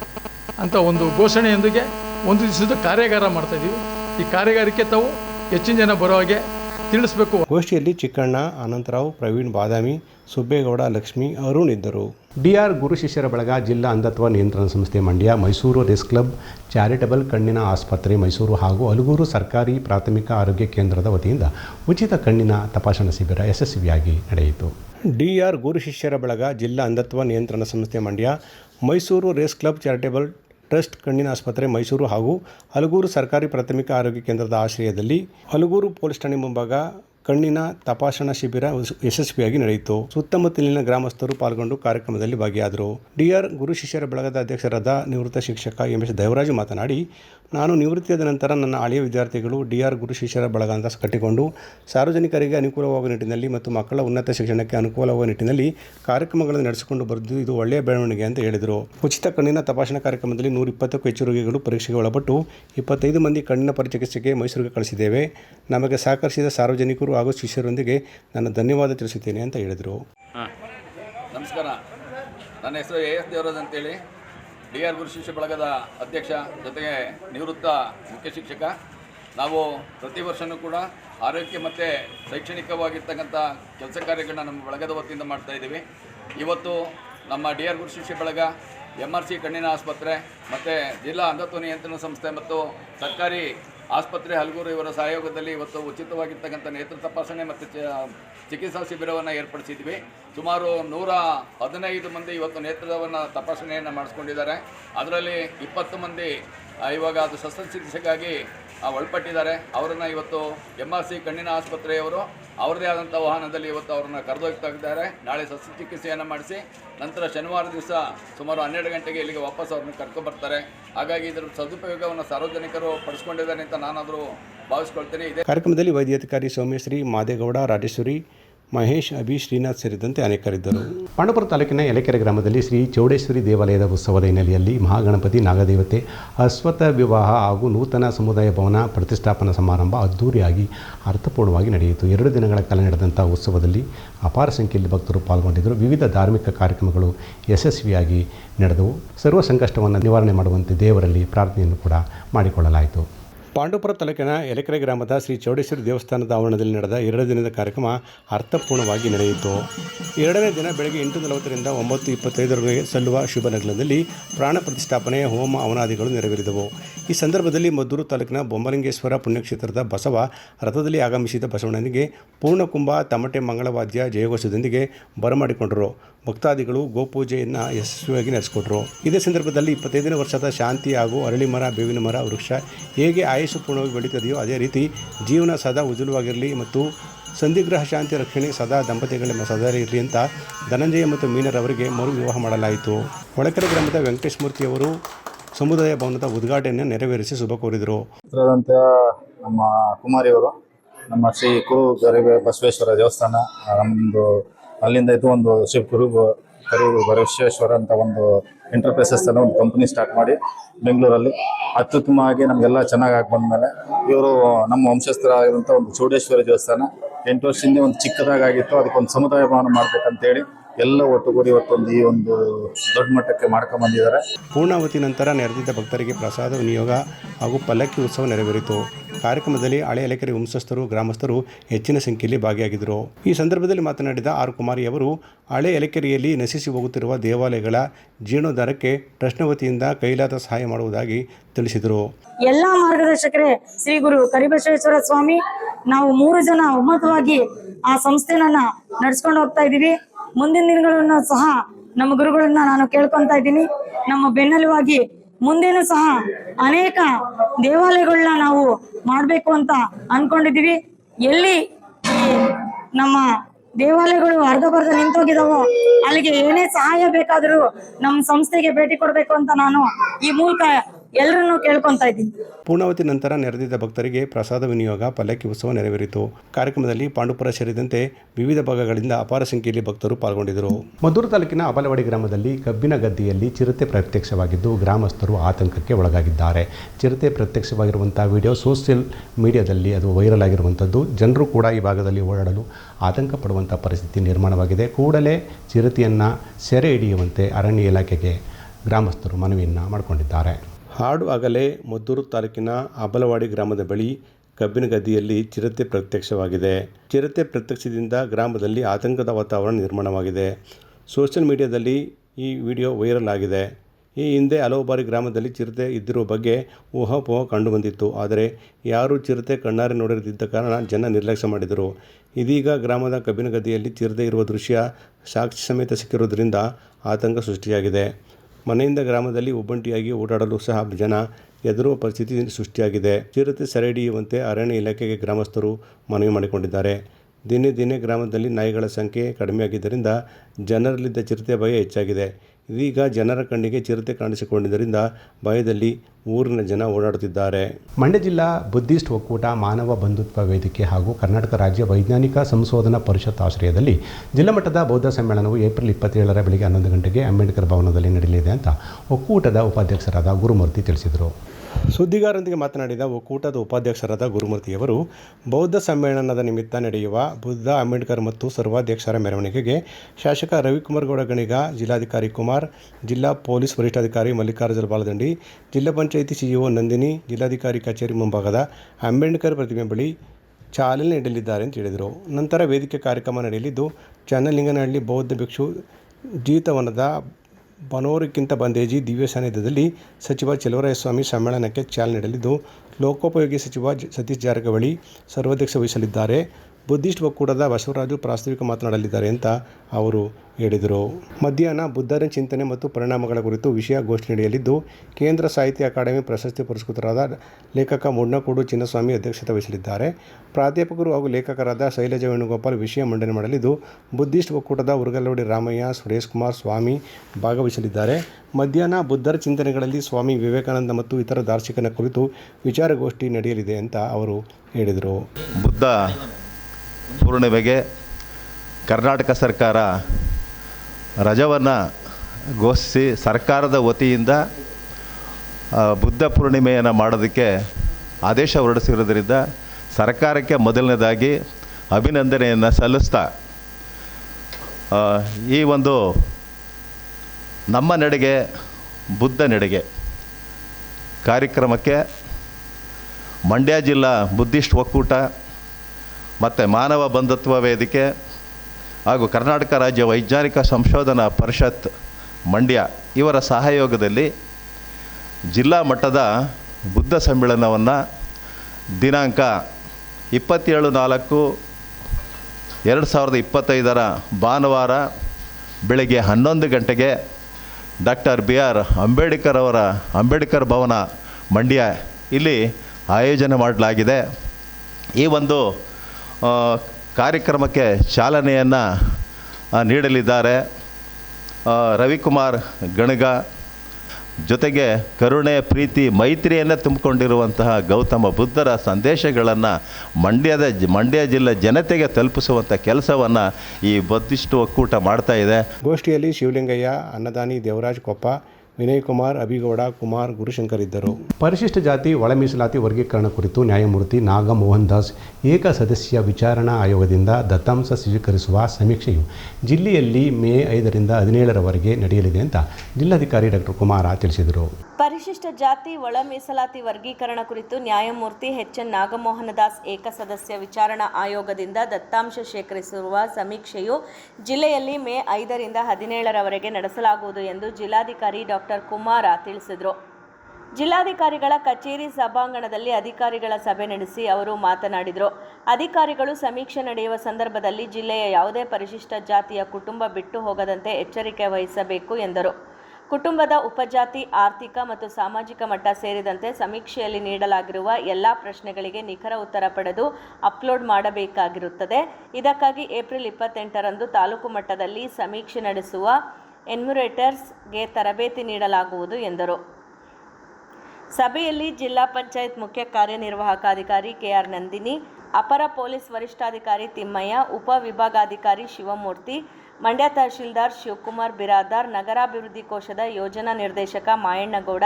ಅಂತ ಒಂದು ಘೋಷಣೆಯೊಂದಿಗೆ ಒಂದು ದಿವಸದ ಕಾರ್ಯಾಗಾರ ಮಾಡ್ತಾಯಿದ್ದೀವಿ ಈ ಕಾರ್ಯಾಗಾರಕ್ಕೆ ತಾವು ಹೆಚ್ಚಿನ ಜನ ಬರೋ ಹಾಗೆ ತಿಳಿಸ್ಬೇಕು. ಗೋಷ್ಠಿಯಲ್ಲಿ ಚಿಕ್ಕಣ್ಣ ಅನಂತರಾವ್ ಪ್ರವೀಣ್ ಬಾದಾಮಿ ಸುಬ್ಬೇಗೌಡ ಲಕ್ಷ್ಮಿ ಅರುಣ್ ಇದ್ದರು. ಡಿಆರ್ ಗುರು ಶಿಷ್ಯರ ಬಳಗ ಜಿಲ್ಲಾ ಅಂಧತ್ವ ನಿಯಂತ್ರಣ ಸಂಸ್ಥೆ Mandya Mysuru race club charitable ಕಣ್ಣಿನ ಆಸ್ಪತ್ರೆ ಮೈಸೂರು ಹಾಗೂ ಅಲಗೂರು ಸರ್ಕಾರಿ ಪ್ರಾಥಮಿಕ ಆರೋಗ್ಯ ಕೇಂದ್ರದ ವತಿಯಿಂದ ಉಚಿತ ಕಣ್ಣಿನ ತಪಾಸಣಾ ಶಿಬಿರ ಯಶಸ್ವಿಯಾಗಿ ನಡೆಯಿತು. ಡಿಆರ್ ಗುರು ಶಿಷ್ಯರ ಬಳಗ ಜಿಲ್ಲಾ ಅಂಧತ್ವ ನಿಯಂತ್ರಣ ಸಂಸ್ಥೆ Mandya Mysuru race club charitable trust ಕಣ್ಣಿನ ಆಸ್ಪತ್ರೆ ಮೈಸೂರು ಹಾಗೂ ಹಲಗೂರು ಸರ್ಕಾರಿ ಪ್ರಾಥಮಿಕ ಆರೋಗ್ಯ ಕೇಂದ್ರದ ಆಶ್ರಯದಲ್ಲಿ ಹಲಗೂರು ಪೊಲೀಸ್ ಠಾಣೆ ಮುಂಭಾಗ ಕಣ್ಣಿನ ತಪಾಸಣಾ ಶಿಬಿರ ಯಶಸ್- ಯಶಸ್ವಿಯಾಗಿ ನಡೆಯಿತು. ಸುತ್ತಮುತ್ತಲಿನ ಗ್ರಾಮಸ್ಥರು ಪಾಲ್ಗೊಂಡು ಕಾರ್ಯಕ್ರಮದಲ್ಲಿ ಭಾಗಿಯಾದರು. ಡಿಆರ್ ಗುರು ಶಿಷ್ಯರ ಬಳಗದ ಅಧ್ಯಕ್ಷರಾದ ನಿವೃತ್ತ ಶಿಕ್ಷಕ ಎಂಎಸ್ ದೇವರಾಜು ಮಾತನಾಡಿ ನಾನು ನಿವೃತ್ತಿಯಾದ ನಂತರ ನನ್ನ ಹಳೆಯ ವಿದ್ಯಾರ್ಥಿಗಳು ಡಿ ಆರ್ ಗುರು ಶಿಷ್ಯರ ಬಳಗ ಅಂತ ಕಟ್ಟಿಕೊಂಡು ಸಾರ್ವಜನಿಕರಿಗೆ ಅನುಕೂಲವಾಗುವ ನಿಟ್ಟಿನಲ್ಲಿ ಮತ್ತು ಮಕ್ಕಳ ಉನ್ನತ ಶಿಕ್ಷಣಕ್ಕೆ ಅನುಕೂಲವಾಗುವ ನಿಟ್ಟಿನಲ್ಲಿ ಕಾರ್ಯಕ್ರಮಗಳನ್ನು ನಡೆಸಿಕೊಂಡು ಬರೆದು ಇದು ಒಳ್ಳೆಯ ಬೆಳವಣಿಗೆ ಅಂತ ಹೇಳಿದರು. ಉಚಿತ ಕಣ್ಣಿನ ತಪಾಸಣಾ ಕಾರ್ಯಕ್ರಮದಲ್ಲಿ ನೂರ ಇಪ್ಪತ್ತಕ್ಕೂ ಹೆಚ್ಚು ರೋಗಿಗಳು ಪರೀಕ್ಷೆಗೆ ಒಳಪಟ್ಟು ಇಪ್ಪತ್ತೈದು ಮಂದಿ ಕಣ್ಣಿನ ಪರಿಚಿಕಿತ್ಸೆಗೆ ಮೈಸೂರಿಗೆ ಕಳಿಸಿದ್ದೇವೆ. ನಮಗೆ ಸಹಕರಿಸಿದ ಸಾರ್ವಜನಿಕರು ಹಾಗೂ ಶಿಷ್ಯರೊಂದಿಗೆ ನನ್ನ ಧನ್ಯವಾದ ತಿಳಿಸುತ್ತೇನೆ ಅಂತ ಹೇಳಿದರು. ನಮಸ್ಕಾರ. ನನ್ನ ಹೆಸರು ಎ ಎಸ್ ದೇವರಾಜ್ ಅಂತೇಳಿ. ಡಿ ಆರ್ ಗುರು ಶಿಷ್ಯ ಬಳಗದ ಅಧ್ಯಕ್ಷ ಜೊತೆಗೆ ನಿವೃತ್ತ ಮುಖ್ಯ ಶಿಕ್ಷಕ, ನಾವು ಪ್ರತಿ ವರ್ಷವೂ ಕೂಡ ಆರೋಗ್ಯ ಮತ್ತು ಶೈಕ್ಷಣಿಕವಾಗಿರ್ತಕ್ಕಂಥ ಕೆಲಸ ಕಾರ್ಯಗಳನ್ನ ನಮ್ಮ ಬಳಗದ ವತಿಯಿಂದ ಮಾಡ್ತಾ ಇದ್ದೀವಿ. ಇವತ್ತು ನಮ್ಮ ಡಿ ಆರ್ ಗುರು ಶಿಷ್ಯ ಬಳಗ ಎಂ ಆರ್ ಸಿ ಕಣ್ಣಿನ ಆಸ್ಪತ್ರೆ ಮತ್ತು ಜಿಲ್ಲಾ ಅಂಧತ್ವ ನಿಯಂತ್ರಣ ಸಂಸ್ಥೆ ಮತ್ತು ಸರ್ಕಾರಿ ಆಸ್ಪತ್ರೆ ಹಲಗೂರು ಇವರ ಸಹಯೋಗದಲ್ಲಿ ಇವತ್ತು ಉಚಿತವಾಗಿರ್ತಕ್ಕಂಥ ನೇತ್ರ ತಪಾಸಣೆ ಮತ್ತು ಚಿಕಿತ್ಸಾ ಶಿಬಿರವನ್ನು ಏರ್ಪಡಿಸಿದ್ವಿ. ಸುಮಾರು ನೂರ ಹದಿನೈದು ಮಂದಿ ಇವತ್ತು ನೇತ್ರವನ್ನು ತಪಾಸಣೆಯನ್ನು ಮಾಡಿಸ್ಕೊಂಡಿದ್ದಾರೆ. ಅದರಲ್ಲಿ ಇಪ್ಪತ್ತು ಮಂದಿ ಇವಾಗ ಅದು ಶಸ್ತ್ರಚಿಕಿತ್ಸೆಗಾಗಿ ಒಳಪಟ್ಟಿದ್ದಾರೆ. ಅವರನ್ನು ಇವತ್ತು ಎಂ ಆರ್ ಸಿ ಕಣ್ಣಿನ ಆಸ್ಪತ್ರೆಯವರು ಅವರದೇ ಆದಂಥ ವಾಹನದಲ್ಲಿ ಇವತ್ತು ಅವರನ್ನು ಕರೆದೊಯ್ತಾಗಿದ್ದಾರೆ ನಾಳೆ ಶಸ್ತ್ರಚಿಕಿತ್ಸೆಯನ್ನು ಮಾಡಿಸಿ ನಂತರ ಶನಿವಾರ ದಿವಸ ಸುಮಾರು ಹನ್ನೆರಡು ಗಂಟೆಗೆ ಇಲ್ಲಿಗೆ ವಾಪಸ್ ಅವ್ರನ್ನ ಕರ್ಕೊಬರ್ತಾರೆ. ಹಾಗಾಗಿ ಇದರ ಸದುಪಯೋಗವನ್ನು ಸಾರ್ವಜನಿಕರು ಪಡಿಸ್ಕೊಂಡಿದ್ದಾರೆ ಅಂತ ನಾನಾದರೂ ಭಾವಿಸ್ಕೊಳ್ತೀನಿ. ಇದೇ ಕಾರ್ಯಕ್ರಮದಲ್ಲಿ ವೈದ್ಯಾಧಿಕಾರಿ ಸೋಮೇಶ್ವರಿ ಮಾದೇಗೌಡ, ರಾಜೇಶ್ವರಿ ಮಹೇಶ್, ಅಭಿ, ಶ್ರೀನಾಥ್ ಸೇರಿದಂತೆ ಅನೇಕರಿದ್ದರು. ಪಾಂಡವಪುರ ತಾಲೂಕಿನ ಎಲೆಕೆರೆ ಗ್ರಾಮದಲ್ಲಿ ಶ್ರೀ ಚೌಡೇಶ್ವರಿ ದೇವಾಲಯದ ಉತ್ಸವದ ಹಿನ್ನೆಲೆಯಲ್ಲಿ ಮಹಾಗಣಪತಿ ನಾಗದೇವತೆ ಅಶ್ವಥ ವಿವಾಹ ಹಾಗೂ ನೂತನ ಸಮುದಾಯ ಭವನ ಪ್ರತಿಷ್ಠಾಪನಾ ಸಮಾರಂಭ ಅದ್ದೂರಿಯಾಗಿ ಅರ್ಥಪೂರ್ಣವಾಗಿ ನಡೆಯಿತು. ಎರಡು ದಿನಗಳ ಕಾಲ ನಡೆದಂಥ ಉತ್ಸವದಲ್ಲಿ ಅಪಾರ ಸಂಖ್ಯೆಯಲ್ಲಿ ಭಕ್ತರು ಪಾಲ್ಗೊಂಡಿದ್ದರು. ವಿವಿಧ ಧಾರ್ಮಿಕ ಕಾರ್ಯಕ್ರಮಗಳು ಯಶಸ್ವಿಯಾಗಿ ನಡೆದವು. ಸರ್ವ ಸಂಕಷ್ಟವನ್ನು ನಿವಾರಣೆ ಮಾಡುವಂತೆ ದೇವರಲ್ಲಿ ಪ್ರಾರ್ಥನೆಯನ್ನು ಕೂಡ ಮಾಡಿಕೊಳ್ಳಲಾಯಿತು. ಪಾಂಡವಪುರ ತಾಲೂಕಿನ ಎಲೆಕೆರೆ ಗ್ರಾಮದ ಶ್ರೀ ಚೌಡೇಶ್ವರಿ ದೇವಸ್ಥಾನದ ಆವರಣದಲ್ಲಿ ನಡೆದ ಎರಡು ದಿನದ ಕಾರ್ಯಕ್ರಮ ಅರ್ಥಪೂರ್ಣವಾಗಿ ನಡೆಯಿತು ಎರಡನೇ ದಿನ ಬೆಳಗ್ಗೆ ಎಂಟು ನಲವತ್ತರಿಂದ ಒಂಬತ್ತು ಇಪ್ಪತ್ತೈದರವರೆಗೆ ಸಲ್ಲುವ ಶುಭ ಲಗ್ನದಲ್ಲಿ ಪ್ರಾಣ ಪ್ರತಿಷ್ಠಾಪನೆ, ಹೋಮ ಅವನಾದಿಗಳು ನೆರವೇರಿದವು. ಈ ಸಂದರ್ಭದಲ್ಲಿ ಮದ್ದೂರು ತಾಲೂಕಿನ ಬೊಮ್ಮಲಿಂಗೇಶ್ವರ ಪುಣ್ಯಕ್ಷೇತ್ರದ ಬಸವ ರಥದಲ್ಲಿ ಆಗಮಿಸಿದ ಬಸವಣ್ಣನಿಗೆ ಪೂರ್ಣಕುಂಭ, ತಮಟೆ ಮಂಗಳವಾದ್ಯ, ಜಯಘೋಷದೊಂದಿಗೆ ಬರಮಾಡಿಕೊಂಡರು. ಭಕ್ತಾದಿಗಳು ಗೋಪೂಜೆಯನ್ನು ಯಶಸ್ವಿಯಾಗಿ ನಡೆಸಿಕೊಟ್ರು. ಇದೇ ಸಂದರ್ಭದಲ್ಲಿ ಇಪ್ಪತ್ತೈದನೇ ವರ್ಷದ ಶಾಂತಿ ಹಾಗೂ ಅರಳಿ ಮರ ಬೇವಿನ ಮರ ವೃಕ್ಷ ಹೇಗೆ ಆಯುಷ್ಯಪೂರ್ಣವಾಗಿ ಬೆಳೀತದೆಯೋ ಅದೇ ರೀತಿ ಜೀವನ ಸದಾ ಉಜ್ವಲವಾಗಿರಲಿ ಮತ್ತು ಸಂಧಿಗ್ರಹ ಶಾಂತಿ ರಕ್ಷಣೆ ಸದಾ ದಂಪತಿಗಳ ಸದಾರಿ ಇರಲಿ ಅಂತ ಧನಂಜಯ ಮತ್ತು ಮೀನರವರಿಗೆ ಮರು ವಿವಾಹ ಮಾಡಲಾಯಿತು. ಒಳಕೆರೆ ಗ್ರಾಮದ ವೆಂಕಟೇಶ್ ಮೂರ್ತಿಯವರು ಸಮುದಾಯ ಭವನದ ಉದ್ಘಾಟನೆಯನ್ನು ನೆರವೇರಿಸಿ ಶುಭ ಕೋರಿದರು. ನಮ್ಮ ಕುಮಾರಿಯವರು, ನಮ್ಮ ಶ್ರೀ ಕುರು ಗರಿಬೆ ಬಸವೇಶ್ವರ ದೇವಸ್ಥಾನ ನಮ್ಮದು ಅಲ್ಲಿಂದ ಇದು ಒಂದು ಶ್ರೀ ಕುರು ಕರು ಬಸವೇಶ್ವರ ಅಂತ ಒಂದು ಎಂಟರ್ಪ್ರೈಸಸ್ ಅನ್ನೋ ಒಂದು ಕಂಪನಿ ಸ್ಟಾರ್ಟ್ ಮಾಡಿ ಬೆಂಗಳೂರಲ್ಲಿ. ಅತ್ಯುತ್ತಮವಾಗಿ ನಮಗೆಲ್ಲ ಚೆನ್ನಾಗಿ ಆಗಿ ಬಂದ್ಮೇಲೆ ಇವರು ನಮ್ಮ ವಂಶಸ್ಥರಾಗಿರುವಂಥ ಒಂದು ಚೌಡೇಶ್ವರಿ ದೇವಸ್ಥಾನ. ಎಂಟು ವರ್ಷದಿಂದ ಒಂದು ಚಿಕ್ಕದಾಗಿತ್ತು ಅದಕ್ಕೊಂದು ಸಮುದಾಯ ಭವನ ಮಾಡ್ಬೇಕಂತೇಳಿ ಎಲ್ಲ ಒಟ್ಟುಗೂಡಿ ಇವತ್ತೊಂದು ಈ ಒಂದು ದೊಡ್ಡ ಮಟ್ಟಕ್ಕೆ ಮಾಡ್ಕೊಂಡು ಬಂದಿದ್ದಾರೆ. ಪೂರ್ಣಾವತಿ ನಂತರ ನೆರೆದಿದ್ದ ಭಕ್ತರಿಗೆ ಪ್ರಸಾದ ವಿನಿಯೋಗ ಹಾಗೂ ಪಲ್ಲಕ್ಕಿ ಉತ್ಸವ ನೆರವೇರಿತು. ಕಾರ್ಯಕ್ರಮದಲ್ಲಿ ಹಳೆ ಎಲೆಕೆರೆ ವಂಶಸ್ಥರು ಗ್ರಾಮಸ್ಥರು ಹೆಚ್ಚಿನ ಸಂಖ್ಯೆಯಲ್ಲಿ ಭಾಗಿಯಾಗಿದ್ದರು. ಈ ಸಂದರ್ಭದಲ್ಲಿ ಮಾತನಾಡಿದ ಆರ್ ಕುಮಾರಿ ಅವರು ಹಳೆ ಎಲೆಕೆರೆಯಲ್ಲಿ ನಶಿಸಿ ಹೋಗುತ್ತಿರುವ ದೇವಾಲಯಗಳ ಜೀರ್ಣೋದ್ಧಾರಕ್ಕೆ ಟ್ರಸ್ಟ್ನ ವತಿಯಿಂದ ಕೈಲಾದ ಸಹಾಯ ಮಾಡುವುದಾಗಿ ತಿಳಿಸಿದರು. ಎಲ್ಲ ಮಾರ್ಗದರ್ಶಕರೇ ಶ್ರೀ ಗುರು ಕರಿಬಸವೇಶ್ವರ ಸ್ವಾಮಿ ನಾವು ಮೂರು ಜನ ಒಮ್ಮತವಾಗಿ ಆ ಸಂಸ್ಥೆನ ನಡ್ಸ್ಕೊಂಡು ಹೋಗ್ತಾ ಇದೀವಿ ಮುಂದಿನ ದಿನಗಳನ್ನು ಸಹ ನಮ್ಮ ಗುರುಗಳನ್ನ ನಾನು ಕೇಳ್ಕೊಂತ ಇದ್ದೀನಿ. ನಮ್ಮ ಬೆನ್ನೆಲುವಾಗಿ ಮುಂದೇನು ಸಹ ಅನೇಕ ದೇವಾಲಯಗಳನ್ನ ನಾವು ಮಾಡಬೇಕು ಅಂತ ಅನ್ಕೊಂಡಿದೀವಿ ಎಲ್ಲಿ ನಮ್ಮ ದೇವಾಲಯಗಳು ಅರ್ಧ ಬರ್ಧ ನಿಂತೋಗಿದಾವೋ ಅಲ್ಲಿಗೆ ಏನೇ ಸಹಾಯ ಬೇಕಾದರೂ ನಮ್ಮ ಸಂಸ್ಥೆಗೆ ಭೇಟಿ ಕೊಡಬೇಕು ಅಂತ ನಾನು ಈ ಮೂಲಕ ಎಲ್ಲರನ್ನೂ ಕೇಳ್ಕೊಂತ ಇದ್ದೀನಿ. ಪೂರ್ಣಾವತಿ ನಂತರ ನೆರೆದಿದ್ದ ಭಕ್ತರಿಗೆ ಪ್ರಸಾದ ವಿನಿಯೋಗ, ಪಲ್ಲಕ್ಕಿ ಉತ್ಸವ ನೆರವೇರಿತು. ಕಾರ್ಯಕ್ರಮದಲ್ಲಿ ಪಾಂಡುಪುರ ಸೇರಿದಂತೆ ವಿವಿಧ ಭಾಗಗಳಿಂದ ಅಪಾರ ಸಂಖ್ಯೆಯಲ್ಲಿ ಭಕ್ತರು ಪಾಲ್ಗೊಂಡಿದ್ದರು. ಮದ್ದೂರು ತಾಲೂಕಿನ ಅಬಲವಾಡಿ ಗ್ರಾಮದಲ್ಲಿ ಕಬ್ಬಿನ ಗದ್ದೆಯಲ್ಲಿ ಚಿರತೆ ಪ್ರತ್ಯಕ್ಷವಾಗಿದ್ದು ಗ್ರಾಮಸ್ಥರು ಆತಂಕಕ್ಕೆ ಒಳಗಾಗಿದ್ದಾರೆ. ಚಿರತೆ ಪ್ರತ್ಯಕ್ಷವಾಗಿರುವಂತಹ ವಿಡಿಯೋ ಸೋಷಿಯಲ್ ಮೀಡಿಯಾದಲ್ಲಿ ಅದು ವೈರಲ್ ಆಗಿರುವಂಥದ್ದು. ಜನರು ಕೂಡ ಈ ಭಾಗದಲ್ಲಿ ಓಡಾಡಲು ಆತಂಕ ಪಡುವಂಥ ಪರಿಸ್ಥಿತಿ ನಿರ್ಮಾಣವಾಗಿದೆ. ಕೂಡಲೇ ಚಿರತೆಯನ್ನು ಸೆರೆ ಹಿಡಿಯುವಂತೆ ಅರಣ್ಯ ಇಲಾಖೆಗೆ ಗ್ರಾಮಸ್ಥರು ಮನವಿಯನ್ನು ಮಾಡಿಕೊಂಡಿದ್ದಾರೆ. ಹಾಡು ಆಗಲೇ ಮದ್ದೂರು ತಾಲೂಕಿನ ಅಬಲವಾಡಿ ಗ್ರಾಮದ ಬಳಿ ಕಬ್ಬಿನ ಗದ್ದೆಯಲ್ಲಿ ಚಿರತೆ ಪ್ರತ್ಯಕ್ಷವಾಗಿದೆ. ಚಿರತೆ ಪ್ರತ್ಯಕ್ಷದಿಂದ ಗ್ರಾಮದಲ್ಲಿ ಆತಂಕದ ವಾತಾವರಣ ನಿರ್ಮಾಣವಾಗಿದೆ. ಸೋಷಿಯಲ್ ಮೀಡಿಯಾದಲ್ಲಿ ಈ ವಿಡಿಯೋ ವೈರಲ್ ಆಗಿದೆ. ಈ ಹಿಂದೆ ಹಲವು ಬಾರಿ ಗ್ರಾಮದಲ್ಲಿ ಚಿರತೆ ಇದ್ದಿರುವ ಬಗ್ಗೆ ಊಹಾಪೋಹ ಕಂಡುಬಂದಿತ್ತು. ಆದರೆ ಯಾರೂ ಚಿರತೆ ಕಣ್ಣಾರೆ ನೋಡಿರದಿದ್ದ ಕಾರಣ ಜನ ನಿರ್ಲಕ್ಷ್ಯ ಮಾಡಿದರು. ಇದೀಗ ಗ್ರಾಮದ ಕಬ್ಬಿನ ಗದ್ದೆಯಲ್ಲಿ ಚಿರತೆ ಇರುವ ದೃಶ್ಯ ಸಾಕ್ಷಿ ಸಮೇತ ಸಿಕ್ಕಿರುವುದರಿಂದ ಆತಂಕ ಸೃಷ್ಟಿಯಾಗಿದೆ. ಮನೆಯಿಂದ ಗ್ರಾಮದಲ್ಲಿ ಒಬ್ಬಂಟಿಯಾಗಿ ಓಡಾಡಲು ಸಹ ಜನ ಎದುರುವ ಪರಿಸ್ಥಿತಿ ಸೃಷ್ಟಿಯಾಗಿದೆ. ಚಿರತೆ ಸೆರೆ ಹಿಡಿಯುವಂತೆ ಅರಣ್ಯ ಇಲಾಖೆಗೆ ಗ್ರಾಮಸ್ಥರು ಮನವಿ ಮಾಡಿಕೊಂಡಿದ್ದಾರೆ. ದಿನೇ ದಿನೇ ಗ್ರಾಮದಲ್ಲಿ ನಾಯಿಗಳ ಸಂಖ್ಯೆ ಕಡಿಮೆಯಾಗಿದ್ದರಿಂದ ಜನರಲ್ಲಿದ್ದ ಚಿರತೆ ಭಯ ಹೆಚ್ಚಾಗಿದೆ. ಇದೀಗ ಜನರ ಕಣ್ಣಿಗೆ ಚಿರತೆ ಕಾಣಿಸಿಕೊಂಡಿದ್ದರಿಂದ ಭಯದಲ್ಲಿ ಊರಿನ ಜನ ಓಡಾಡುತ್ತಿದ್ದಾರೆ. ಮಂಡ್ಯ ಜಿಲ್ಲಾ ಬುದ್ಧಿಸ್ಟ್ ಒಕ್ಕೂಟ ಮಾನವ ಬಂಧುತ್ವ ವೇದಿಕೆ ಹಾಗೂ ಕರ್ನಾಟಕ ರಾಜ್ಯ ವೈಜ್ಞಾನಿಕ ಸಂಶೋಧನಾ ಪರಿಷತ್ ಆಶ್ರಯದಲ್ಲಿ ಜಿಲ್ಲಾ ಮಟ್ಟದ ಬೌದ್ಧ ಸಮ್ಮೇಳನವು ಏಪ್ರಿಲ್ ಇಪ್ಪತ್ತೇಳರ ಬೆಳಗ್ಗೆ ಹನ್ನೊಂದು ಗಂಟೆಗೆ ಅಂಬೇಡ್ಕರ್ ಭವನದಲ್ಲಿ ನಡೆಯಲಿದೆ ಅಂತ ಒಕ್ಕೂಟದ ಉಪಾಧ್ಯಕ್ಷರಾದ ಗುರುಮೂರ್ತಿ ತಿಳಿಸಿದರು. ಸುದ್ದಿಗಾರರೊಂದಿಗೆ ಮಾತನಾಡಿದ ಒಕ್ಕೂಟದ ಉಪಾಧ್ಯಕ್ಷರಾದ ಗುರುಮೂರ್ತಿಯವರು, ಬೌದ್ಧ ಸಮ್ಮೇಳನದ ನಿಮಿತ್ತ ನಡೆಯುವ ಬುದ್ಧ, ಅಂಬೇಡ್ಕರ್ ಮತ್ತು ಸರ್ವಾಧ್ಯಕ್ಷರ ಮೆರವಣಿಗೆಗೆ ಶಾಸಕ ರವಿಕುಮಾರ್ ಗೌಡ ಗಣಿಗ, ಜಿಲ್ಲಾಧಿಕಾರಿ ಕುಮಾರ್, ಜಿಲ್ಲಾ ಪೊಲೀಸ್ ವರಿಷ್ಠಾಧಿಕಾರಿ ಮಲ್ಲಿಕಾರ್ಜುನ ಬಾಲದಂಡಿ, ಜಿಲ್ಲಾ ಪಂಚಾಯಿತಿ ಸಿಇಒ ನಂದಿನಿ, ಜಿಲ್ಲಾಧಿಕಾರಿ ಕಚೇರಿ ಮುಂಭಾಗದ ಅಂಬೇಡ್ಕರ್ ಪ್ರತಿಮೆ ಬಳಿ ಚಾಲನೆ ನೀಡಲಿದ್ದಾರೆ ಎಂದು ಹೇಳಿದರು. ನಂತರ ವೇದಿಕೆ ಕಾರ್ಯಕ್ರಮ ನಡೆಯಲಿದ್ದು, ಚನ್ನಲಿಂಗನಹಳ್ಳಿ ಬೌದ್ಧ ಭಿಕ್ಷು ಜೀತವನದ ಬನೂರಕ್ಕಿಂತ ಬಂದೇಜಿ ದಿವ್ಯ ಸಾನ್ನಿಧ್ಯದಲ್ಲಿ ಸಚಿವ ಚಲುವರಾಯಸ್ವಾಮಿ ಸಮ್ಮೇಳನಕ್ಕೆ ಚಾಲನೆ ನೀಡಲಿದ್ದು, ಲೋಕೋಪಯೋಗಿ ಸಚಿವ ಸತೀಶ್ ಜಾರಕಿಹೊಳಿ ಸರ್ವಾಧ್ಯಕ್ಷ ವಹಿಸಲಿದ್ದಾರೆ. ಬುದ್ಧಿಸ್ಟ್ ಒಕ್ಕೂಟದ ಬಸವರಾಜು ಪ್ರಾಸ್ತಾವಿಕ ಮಾತನಾಡಲಿದ್ದಾರೆ ಅಂತ ಅವರು ಹೇಳಿದರು. ಮಧ್ಯಾಹ್ನ ಬುದ್ಧರ ಚಿಂತನೆ ಮತ್ತು ಪರಿಣಾಮಗಳ ಕುರಿತು ವಿಷಯ ಗೋಷ್ಠಿ ನಡೆಯಲಿದ್ದು ಕೇಂದ್ರ ಸಾಹಿತ್ಯ ಅಕಾಡೆಮಿ ಪ್ರಶಸ್ತಿ ಪುರಸ್ಕೃತರಾದ ಲೇಖಕ ಮುಡ್ನಕೂಡು ಚಿನ್ನಸ್ವಾಮಿ ಅಧ್ಯಕ್ಷತೆ ವಹಿಸಲಿದ್ದಾರೆ. ಪ್ರಾಧ್ಯಾಪಕರು ಹಾಗೂ ಲೇಖಕರಾದ ಶೈಲಜ ವೇಣುಗೋಪಾಲ್ ವಿಷಯ ಮಂಡನೆ ಮಾಡಲಿದ್ದು, ಬುದ್ಧಿಸ್ಟ್ ಒಕ್ಕೂಟದ ಉರುಗಲ್ಲೋಡಿ ರಾಮಯ್ಯ, ಸುರೇಶ್ ಕುಮಾರ್ ಸ್ವಾಮಿ ಭಾಗವಹಿಸಲಿದ್ದಾರೆ. ಮಧ್ಯಾಹ್ನ ಬುದ್ಧರ ಚಿಂತನೆಗಳಲ್ಲಿ ಸ್ವಾಮಿ ವಿವೇಕಾನಂದ ಮತ್ತು ಇತರ ದಾರ್ಶಿಕನ ಕುರಿತು ವಿಚಾರಗೋಷ್ಠಿ ನಡೆಯಲಿದೆ ಅಂತ ಅವರು ಹೇಳಿದರು. ಬುದ್ಧ ಪೂರ್ಣಿಮೆಗೆ ಕರ್ನಾಟಕ ಸರ್ಕಾರ ರಜವನ್ನು ಘೋಷಿಸಿ ಸರ್ಕಾರದ ವತಿಯಿಂದ ಬುದ್ಧ ಪೂರ್ಣಿಮೆಯನ್ನು ಮಾಡೋದಕ್ಕೆ ಆದೇಶ ಹೊರಡಿಸಿರೋದ್ರಿಂದ ಸರ್ಕಾರಕ್ಕೆ ಮೊದಲನೇದಾಗಿ ಅಭಿನಂದನೆಯನ್ನು ಸಲ್ಲಿಸ್ತಾ ಈ ಒಂದು ನಮ್ಮ ನಡೆಗೆ, ಬುದ್ಧ ನಡೆಗೆ ಕಾರ್ಯಕ್ರಮಕ್ಕೆ ಮಂಡ್ಯ ಜಿಲ್ಲಾ ಬುದ್ಧಿಸ್ಟ್ ಒಕ್ಕೂಟ ಮತ್ತು ಮಾನವ ಬಂಧುತ್ವ ವೇದಿಕೆ ಹಾಗೂ ಕರ್ನಾಟಕ ರಾಜ್ಯ ವೈಜ್ಞಾನಿಕ ಸಂಶೋಧನಾ ಪರಿಷತ್ ಮಂಡ್ಯ ಇವರ ಸಹಯೋಗದಲ್ಲಿ ಜಿಲ್ಲಾ ಮಟ್ಟದ ಬುದ್ಧ ಸಮ್ಮೇಳನವನ್ನು ದಿನಾಂಕ ಇಪ್ಪತ್ತೇಳು ನಾಲ್ಕು ಎರಡು ಸಾವಿರದ ಇಪ್ಪತ್ತೈದರ ಭಾನುವಾರ ಬೆಳಗ್ಗೆ ಹನ್ನೊಂದು ಗಂಟೆಗೆ ಡಾಕ್ಟರ್ ಬಿ ಆರ್ ಅಂಬೇಡ್ಕರ್ ಅವರ ಅಂಬೇಡ್ಕರ್ ಭವನ ಮಂಡ್ಯ ಇಲ್ಲಿ ಆಯೋಜನೆ ಮಾಡಲಾಗಿದೆ. ಈ ಒಂದು ಕಾರ್ಯಕ್ರಮಕ್ಕೆ ಚಾಲನೆಯನ್ನು ನೀಡಲಿದ್ದಾರೆ. ರವಿಕುಮಾರ್ ಗಣಗ ಜೊತೆಗೆ ಕರುಣೆ, ಪ್ರೀತಿ, ಮೈತ್ರಿಯನ್ನು ತುಂಬಿಕೊಂಡಿರುವಂತಹ ಗೌತಮ ಬುದ್ಧರ ಸಂದೇಶಗಳನ್ನು ಮಂಡ್ಯದ, ಮಂಡ್ಯ ಜಿಲ್ಲೆ ಜನತೆಗೆ ತಲುಪಿಸುವಂಥ ಕೆಲಸವನ್ನು ಈ ಬದ್ದಿಷ್ಟು ಒಕ್ಕೂಟ ಮಾಡ್ತಾ ಇದೆ. ಗೋಷ್ಠಿಯಲ್ಲಿ ಶಿವಲಿಂಗಯ್ಯ, ಅನ್ನದಾನಿ, ದೇವರಾಜ್ ಕೊಪ್ಪ ವಿನಯ್ ಕುಮಾರ್ ಅಭಿಗೌಡ, ಕುಮಾರ್, ಗುರುಶಂಕರ್ ಇದ್ದರು. ಪರಿಶಿಷ್ಟ ಜಾತಿ, ಒಳ ಮೀಸಲಾತಿ ವರ್ಗೀಕರಣ ಕುರಿತು ನ್ಯಾಯಮೂರ್ತಿ ನಾಗಮೋಹನ್ ದಾಸ್ ಏಕ ಸದಸ್ಯ ವಿಚಾರಣಾ ಆಯೋಗದಿಂದ ದತ್ತಾಂಶ ಸ್ವೀಕರಿಸುವ ಸಮೀಕ್ಷೆಯು ಜಿಲ್ಲೆಯಲ್ಲಿ ಮೇ ಐದರಿಂದ ಹದಿನೇಳರವರೆಗೆ ನಡೆಯಲಿದೆ ಅಂತ ಜಿಲ್ಲಾಧಿಕಾರಿ ಡಾಕ್ಟರ್ ಕುಮಾರ ತಿಳಿಸಿದರು. ಪರಿಶಿಷ್ಟ ಜಾತಿ, ಒಳ ಮೀಸಲಾತಿ ವರ್ಗೀಕರಣ ಕುರಿತು ನ್ಯಾಯಮೂರ್ತಿ ಎಚ್ ಎನ್ ನಾಗಮೋಹನದಾಸ್ ಏಕಸದಸ್ಯ ವಿಚಾರಣಾ ಆಯೋಗದಿಂದ ದತ್ತಾಂಶ ಶೇಖರಿಸಿರುವ ಸಮೀಕ್ಷೆಯು ಜಿಲ್ಲೆಯಲ್ಲಿ ಮೇ ಐದರಿಂದ ಹದಿನೇಳರವರೆಗೆ ನಡೆಸಲಾಗುವುದು ಎಂದು ಜಿಲ್ಲಾಧಿಕಾರಿ ಡಾಕ್ಟರ್ ಕುಮಾರ ತಿಳಿಸಿದರು. ಜಿಲ್ಲಾಧಿಕಾರಿಗಳ ಕಚೇರಿ ಸಭಾಂಗಣದಲ್ಲಿ ಅಧಿಕಾರಿಗಳ ಸಭೆ ನಡೆಸಿ ಅವರು ಮಾತನಾಡಿದರು. ಅಧಿಕಾರಿಗಳು ಸಮೀಕ್ಷೆ ನಡೆಯುವ ಸಂದರ್ಭದಲ್ಲಿ ಜಿಲ್ಲೆಯ ಯಾವುದೇ ಪರಿಶಿಷ್ಟ ಜಾತಿಯ ಕುಟುಂಬ ಬಿಟ್ಟು ಹೋಗದಂತೆ ಎಚ್ಚರಿಕೆ ವಹಿಸಬೇಕು ಎಂದರು. ಕುಟುಂಬದ ಉಪಜಾತಿ, ಆರ್ಥಿಕ ಮತ್ತು ಸಾಮಾಜಿಕ ಮಟ್ಟ ಸೇರಿದಂತೆ ಸಮೀಕ್ಷೆಯಲ್ಲಿ ನೀಡಲಾಗಿರುವ ಎಲ್ಲ ಪ್ರಶ್ನೆಗಳಿಗೆ ನಿಖರ ಉತ್ತರ ಪಡೆದು ಅಪ್ಲೋಡ್ ಮಾಡಬೇಕಾಗಿರುತ್ತದೆ. ಇದಕ್ಕಾಗಿ ಏಪ್ರಿಲ್ ಇಪ್ಪತ್ತೆಂಟರಂದು ತಾಲೂಕು ಮಟ್ಟದಲ್ಲಿ ಸಮೀಕ್ಷೆ ನಡೆಸುವ ಎನ್ಮ್ಯುರೇಟರ್ಸ್ಗೆ ತರಬೇತಿ ನೀಡಲಾಗುವುದು ಎಂದರು. ಸಭೆಯಲ್ಲಿ ಜಿಲ್ಲಾ ಪಂಚಾಯತ್ ಮುಖ್ಯ ಕಾರ್ಯನಿರ್ವಾಹಕಾಧಿಕಾರಿ ಕೆಆರ್ ನಂದಿನಿ, ಅಪರ ಪೊಲೀಸ್ ವರಿಷ್ಠಾಧಿಕಾರಿ ತಿಮ್ಮಯ್ಯ, ಉಪ ವಿಭಾಗಾಧಿಕಾರಿ ಶಿವಮೂರ್ತಿ ಮಂಡ್ಯ ತಹಶೀಲ್ದಾರ್ ಶಿವಕುಮಾರ್ ಬಿರಾದಾರ್ ನಗರಾಭಿವೃದ್ಧಿ ಕೋಶದ ಯೋಜನಾ ನಿರ್ದೇಶಕ ಮಾಯಣ್ಣಗೌಡ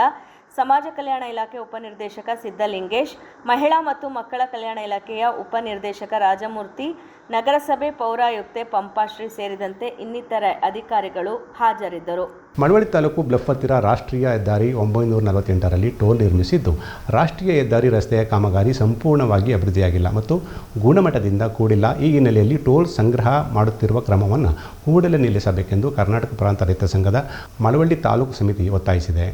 ಸಮಾಜ ಕಲ್ಯಾಣ ಇಲಾಖೆ ಉಪನಿರ್ದೇಶಕ ಸಿದ್ದಲಿಂಗೇಶ್ ಮಹಿಳಾ ಮತ್ತು ಮಕ್ಕಳ ಕಲ್ಯಾಣ ಇಲಾಖೆಯ ಉಪನಿರ್ದೇಶಕ ರಾಜಮೂರ್ತಿ, ನಗರಸಭೆ ಪೌರಾಯುಕ್ತೆ ಪಂಪಾಶ್ರೀ ಸೇರಿದಂತೆ ಇನ್ನಿತರ ಅಧಿಕಾರಿಗಳು ಹಾಜರಿದ್ದರು. ಮಳವಳ್ಳಿ ತಾಲೂಕು ಬ್ಲಫ್ ಹತ್ತಿರ ರಾಷ್ಟ್ರೀಯ ಹೆದ್ದಾರಿ ಒಂಬೈನೂರ ನಲವತ್ತೆಂಟರಲ್ಲಿ ಟೋಲ್ ನಿರ್ಮಿಸಿದ್ದು, ರಾಷ್ಟ್ರೀಯ ಹೆದ್ದಾರಿ ರಸ್ತೆಯ ಕಾಮಗಾರಿ ಸಂಪೂರ್ಣವಾಗಿ ಅಭಿವೃದ್ಧಿಯಾಗಿಲ್ಲ ಮತ್ತು ಗುಣಮಟ್ಟದಿಂದ ಕೂಡಿಲ್ಲ. ಈ ಹಿನ್ನೆಲೆಯಲ್ಲಿ ಟೋಲ್ ಸಂಗ್ರಹ ಮಾಡುತ್ತಿರುವ ಕ್ರಮವನ್ನು ಕೂಡಲೇ ನಿಲ್ಲಿಸಬೇಕೆಂದು ಕರ್ನಾಟಕ ಪ್ರಾಂತ ರೈತ ಸಂಘದ ಮಳವಳ್ಳಿ ತಾಲೂಕು ಸಮಿತಿ ಒತ್ತಾಯಿಸಿದೆ.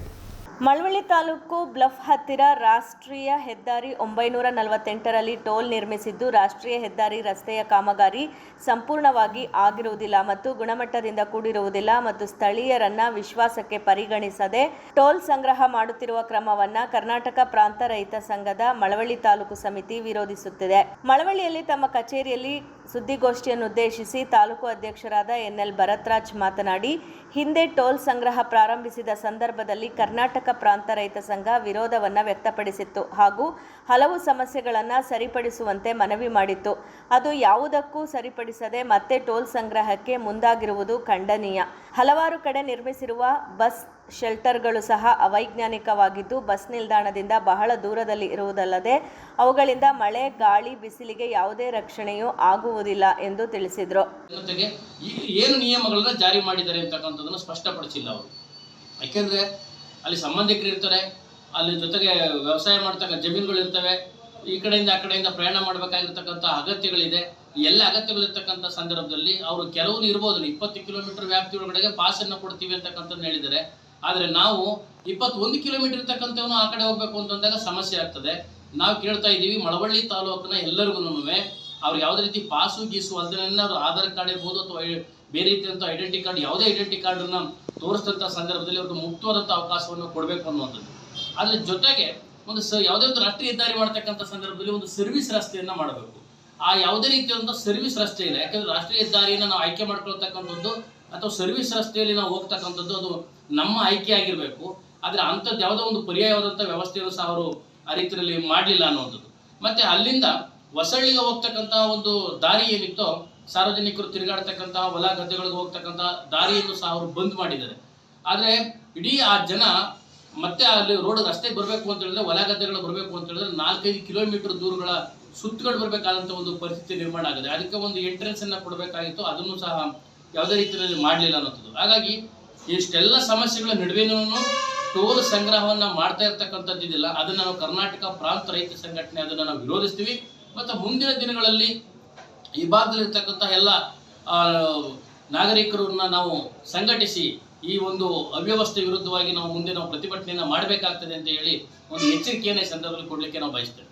ಮಳವಳ್ಳಿ ತಾಲೂಕು ಬ್ಲಫ್ ಹತ್ತಿರ ರಾಷ್ಟ್ರೀಯ ಹೆದ್ದಾರಿ ಒಂಬೈನೂರ ನಲವತ್ತೆಂಟರಲ್ಲಿ ಟೋಲ್ ನಿರ್ಮಿಸಿದ್ದು ರಾಷ್ಟ್ರೀಯ ಹೆದ್ದಾರಿ ರಸ್ತೆಯ ಕಾಮಗಾರಿ ಸಂಪೂರ್ಣವಾಗಿ ಆಗಿರುವುದಿಲ್ಲ ಮತ್ತು ಗುಣಮಟ್ಟದಿಂದ ಕೂಡಿರುವುದಿಲ್ಲ ಮತ್ತು ಸ್ಥಳೀಯರನ್ನ ವಿಶ್ವಾಸಕ್ಕೆ ಪರಿಗಣಿಸದೆ ಟೋಲ್ ಸಂಗ್ರಹ ಮಾಡುತ್ತಿರುವ ಕ್ರಮವನ್ನ ಕರ್ನಾಟಕ ಪ್ರಾಂತ ರೈತ ಸಂಘದ ಮಳವಳ್ಳಿ ತಾಲೂಕು ಸಮಿತಿ ವಿರೋಧಿಸುತ್ತಿದೆ. ಮಳವಳ್ಳಿಯಲ್ಲಿ ತಮ್ಮ ಕಚೇರಿಯಲ್ಲಿ ಸುದ್ದಿಗೋಷ್ಠಿಯನ್ನುದ್ದೇಶಿಸಿ ತಾಲೂಕು ಅಧ್ಯಕ್ಷರಾದ ಎನ್ಎಲ್ ಭರತ್ರಾಜ್ ಮಾತನಾಡಿ, ಹಿಂದೆ ಟೋಲ್ ಸಂಗ್ರಹ ಪ್ರಾರಂಭಿಸಿದ ಸಂದರ್ಭದಲ್ಲಿ ಕರ್ನಾಟಕ ಪ್ರಾಂತ ರೈತ ಸಂಘ ವಿರೋಧವನ್ನು ವ್ಯಕ್ತಪಡಿಸಿತ್ತು ಹಾಗೂ ಹಲವು ಸಮಸ್ಯೆಗಳನ್ನು ಸರಿಪಡಿಸುವಂತೆ ಮನವಿ ಮಾಡಿತ್ತು. ಅದು ಯಾವುದಕ್ಕೂ ಸರಿಪಡಿಸದೆ ಮತ್ತೆ ಟೋಲ್ ಸಂಗ್ರಹಕ್ಕೆ ಮುಂದಾಗಿರುವುದು ಖಂಡನೀಯ. ಹಲವಾರು ಕಡೆ ನಿರ್ಮಿಸಿರುವ ಬಸ್ ಶೆಲ್ಟರ್ಗಳು ಸಹ ಅವೈಜ್ಞಾನಿಕವಾಗಿದ್ದು, ಬಸ್ ನಿಲ್ದಾಣದಿಂದ ಬಹಳ ದೂರದಲ್ಲಿ ಇರುವುದಲ್ಲದೆ ಅವುಗಳಿಂದ ಮಳೆ, ಗಾಳಿ, ಬಿಸಿಲಿಗೆ ಯಾವುದೇ ರಕ್ಷಣೆಯೂ ಆಗುವುದಿಲ್ಲ ಎಂದು ತಿಳಿಸಿದರು. ಜೊತೆಗೆ ಏನು ನಿಯಮಗಳನ್ನ ಜಾರಿ ಮಾಡಿದ್ದಾರೆ ಅಂತಕ್ಕಂಥದ್ದನ್ನು ಸ್ಪಷ್ಟಪಡಿಸಿಲ್ಲ ಅವರು. ಯಾಕೆಂದರೆ ಅಲ್ಲಿ ಸಂಬಂಧಿಕರು ಇರ್ತಾರೆ, ಅಲ್ಲಿ ಜೊತೆಗೆ ವ್ಯವಸಾಯ ಮಾಡ್ತಕ್ಕ ಜಮೀನುಗಳು ಇರ್ತವೆ, ಈ ಕಡೆಯಿಂದ ಆ ಕಡೆಯಿಂದ ಪ್ರಯಾಣ ಮಾಡಬೇಕಾಗಿರ್ತಕ್ಕಂಥ ಅಗತ್ಯಗಳಿದೆ. ಎಲ್ಲ ಅಗತ್ಯಗಳಿರ್ತಕ್ಕಂಥ ಸಂದರ್ಭದಲ್ಲಿ ಅವರು ಕೆಲವರು ಇರ್ಬೋದು ಇಪ್ಪತ್ತು ಕಿಲೋಮೀಟರ್ ವ್ಯಾಪ್ತಿ ಒಳಗಡೆಗೆ ಪಾಸನ್ನು ಕೊಡ್ತೀವಿ ಅಂತಕ್ಕಂಥದ್ದು ಹೇಳಿದ್ದಾರೆ. ಆದರೆ ನಾವು ಇಪ್ಪತ್ತೊಂದು ಕಿಲೋಮೀಟರ್ ಇರ್ತಕ್ಕಂಥವನು ಆ ಕಡೆ ಹೋಗ್ಬೇಕು ಅಂತಂದಾಗ ಸಮಸ್ಯೆ ಆಗ್ತದೆ. ನಾವು ಕೇಳ್ತಾ ಇದ್ದೀವಿ, ಮಳವಳ್ಳಿ ತಾಲೂಕಿನ ಎಲ್ಲರಿಗೂ ಅವ್ರು ಯಾವುದೇ ರೀತಿ ಪಾಸು ಗೀಸು ಅಲ್ದೇ ಅವ್ರ ಆಧಾರ್ ಕಾರ್ಡ್ ಇರ್ಬೋದು ಅಥವಾ ಬೇರೆ ರೀತಿಯಾದಂಥ ಐಡೆಂಟಿ ಕಾರ್ಡ್ ಯಾವುದೇ ಐಡೆಂಟಿ ಕಾರ್ಡನ್ನು ತೋರಿಸಿದಂಥ ಸಂದರ್ಭದಲ್ಲಿ ಅವ್ರಿಗೆ ಮುಕ್ತವಾದಂಥ ಅವಕಾಶವನ್ನು ಕೊಡಬೇಕು ಅನ್ನುವಂಥದ್ದು. ಅದ್ರ ಜೊತೆಗೆ ಒಂದು ಸ, ಯಾವುದೇ ಒಂದು ರಾಷ್ಟ್ರೀಯ ಹೆದ್ದಾರಿ ಮಾಡ್ತಕ್ಕಂಥ ಸಂದರ್ಭದಲ್ಲಿ ಒಂದು ಸರ್ವಿಸ್ ರಸ್ತೆಯನ್ನು ಮಾಡಬೇಕು. ಆ ಯಾವುದೇ ರೀತಿಯಾದಂಥ ಸರ್ವಿಸ್ ರಸ್ತೆ ಇಲ್ಲ. ಯಾಕಂದ್ರೆ ರಾಷ್ಟ್ರೀಯ ಹೆದ್ದಾರಿಯನ್ನು ನಾವು ಆಯ್ಕೆ ಮಾಡ್ಕೊಳ್ತಕ್ಕಂಥದ್ದು ಅಥವಾ ಸರ್ವಿಸ್ ರಸ್ತೆಯಲ್ಲಿ ನಾವು ಹೋಗ್ತಕ್ಕಂಥದ್ದು ಅದು ನಮ್ಮ ಆಯ್ಕೆ ಆಗಿರಬೇಕು. ಆದರೆ ಅಂಥದ್ದು ಯಾವುದೋ ಒಂದು ಪರ್ಯಾಯವಾದಂಥ ವ್ಯವಸ್ಥೆಯನ್ನು ಸಹ ಅವರು ಆ ರೀತಿಯಲ್ಲಿ ಮಾಡಲಿಲ್ಲ ಅನ್ನುವಂಥದ್ದು. ಮತ್ತೆ ಅಲ್ಲಿಂದ ಹೊಸಳ್ಳಿಗೆ ಹೋಗ್ತಕ್ಕಂಥ ಒಂದು ದಾರಿ ಏನಿತ್ತೋ ಸಾರ್ವಜನಿಕರು ತಿರುಗಾಡ್ತಕ್ಕಂತಹ ಹೊಲ ಗದ್ದೆಗಳಿಗೆ ಹೋಗ್ತಕ್ಕಂತಹ ದಾರಿಯನ್ನು ಸಹ ಅವರು ಬಂದ್ ಮಾಡಿದ್ದಾರೆ. ಆದರೆ ಇಡೀ ಆ ಜನ ಮತ್ತೆ ಅಲ್ಲಿ ರೋಡ್ ರಸ್ತೆಗೆ ಬರಬೇಕು ಅಂತ ಹೇಳಿದ್ರೆ ಹೊಲ ಗದ್ದೆಗಳು ಬರಬೇಕು ಅಂತ ಹೇಳಿದ್ರೆ ನಾಲ್ಕೈದು ಕಿಲೋಮೀಟರ್ ದೂರಗಳ ಸುತ್ತಗಳು ಬರಬೇಕಾದಂಥ ಒಂದು ಪರಿಸ್ಥಿತಿ ನಿರ್ಮಾಣ ಆಗಿದೆ. ಅದಕ್ಕೆ ಒಂದು ಎಂಟ್ರೆನ್ಸ್ ಅನ್ನ ಕೊಡಬೇಕಾಗಿತ್ತು. ಅದನ್ನು ಸಹ ಯಾವುದೇ ರೀತಿಯಲ್ಲಿ ಮಾಡಲಿಲ್ಲ ಅನ್ನೋದು ಹಾಗಾಗಿ ಇಷ್ಟೆಲ್ಲ ಸಮಸ್ಯೆಗಳ ನಡುವೆನೂ ಟೋಲ್ ಸಂಗ್ರಹವನ್ನ ಮಾಡ್ತಾ ಇದಿಲ್ಲ. ಅದನ್ನು ನಾವು ಕರ್ನಾಟಕ ಪ್ರಾಂತ ರೈತ ಸಂಘಟನೆ ಅದನ್ನು ನಾವು ವಿರೋಧಿಸ್ತೀವಿ. ಮತ್ತು ಮುಂದಿನ ದಿನಗಳಲ್ಲಿ ಈ ಭಾಗದಲ್ಲಿರ್ತಕ್ಕಂಥ ಎಲ್ಲ ನಾಗರಿಕರನ್ನ ನಾವು ಸಂಘಟಿಸಿ ಈ ಒಂದು ಅವ್ಯವಸ್ಥೆ ವಿರುದ್ಧವಾಗಿ ನಾವು ಮುಂದೆ ನಾವು ಪ್ರತಿಭಟನೆಯನ್ನು ಮಾಡಬೇಕಾಗ್ತದೆ ಅಂತ ಹೇಳಿ ಒಂದು ಎಚ್ಚರಿಕೆಯನ್ನು ಈ ಸಂದರ್ಭದಲ್ಲಿ ಕೊಡಲಿಕ್ಕೆ ನಾವು ಬಯಸ್ತೇವೆ.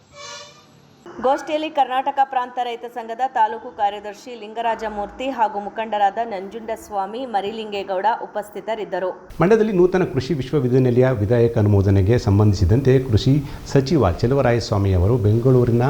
ಗೋಷ್ಠಿಯಲ್ಲಿ ಕರ್ನಾಟಕ ಪ್ರಾಂತ ರೈತ ಸಂಘದ ತಾಲೂಕು ಕಾರ್ಯದರ್ಶಿ ಲಿಂಗರಾಜಮೂರ್ತಿ ಹಾಗೂ ಮುಖಂಡರಾದ ನಂಜುಂಡಸ್ವಾಮಿ ಮರಿಲಿಂಗೇಗೌಡ ಉಪಸ್ಥಿತರಿದ್ದರು. ಮಂಡ್ಯದಲ್ಲಿ ನೂತನ ಕೃಷಿ ವಿಶ್ವವಿದ್ಯಾನಿಲಯ ವಿಧೇಯಕ ಅನುಮೋದನೆಗೆ ಸಂಬಂಧಿಸಿದಂತೆ ಕೃಷಿ ಸಚಿವ ಚೆಲುವರಾಯಸ್ವಾಮಿ ಅವರು ಬೆಂಗಳೂರಿನ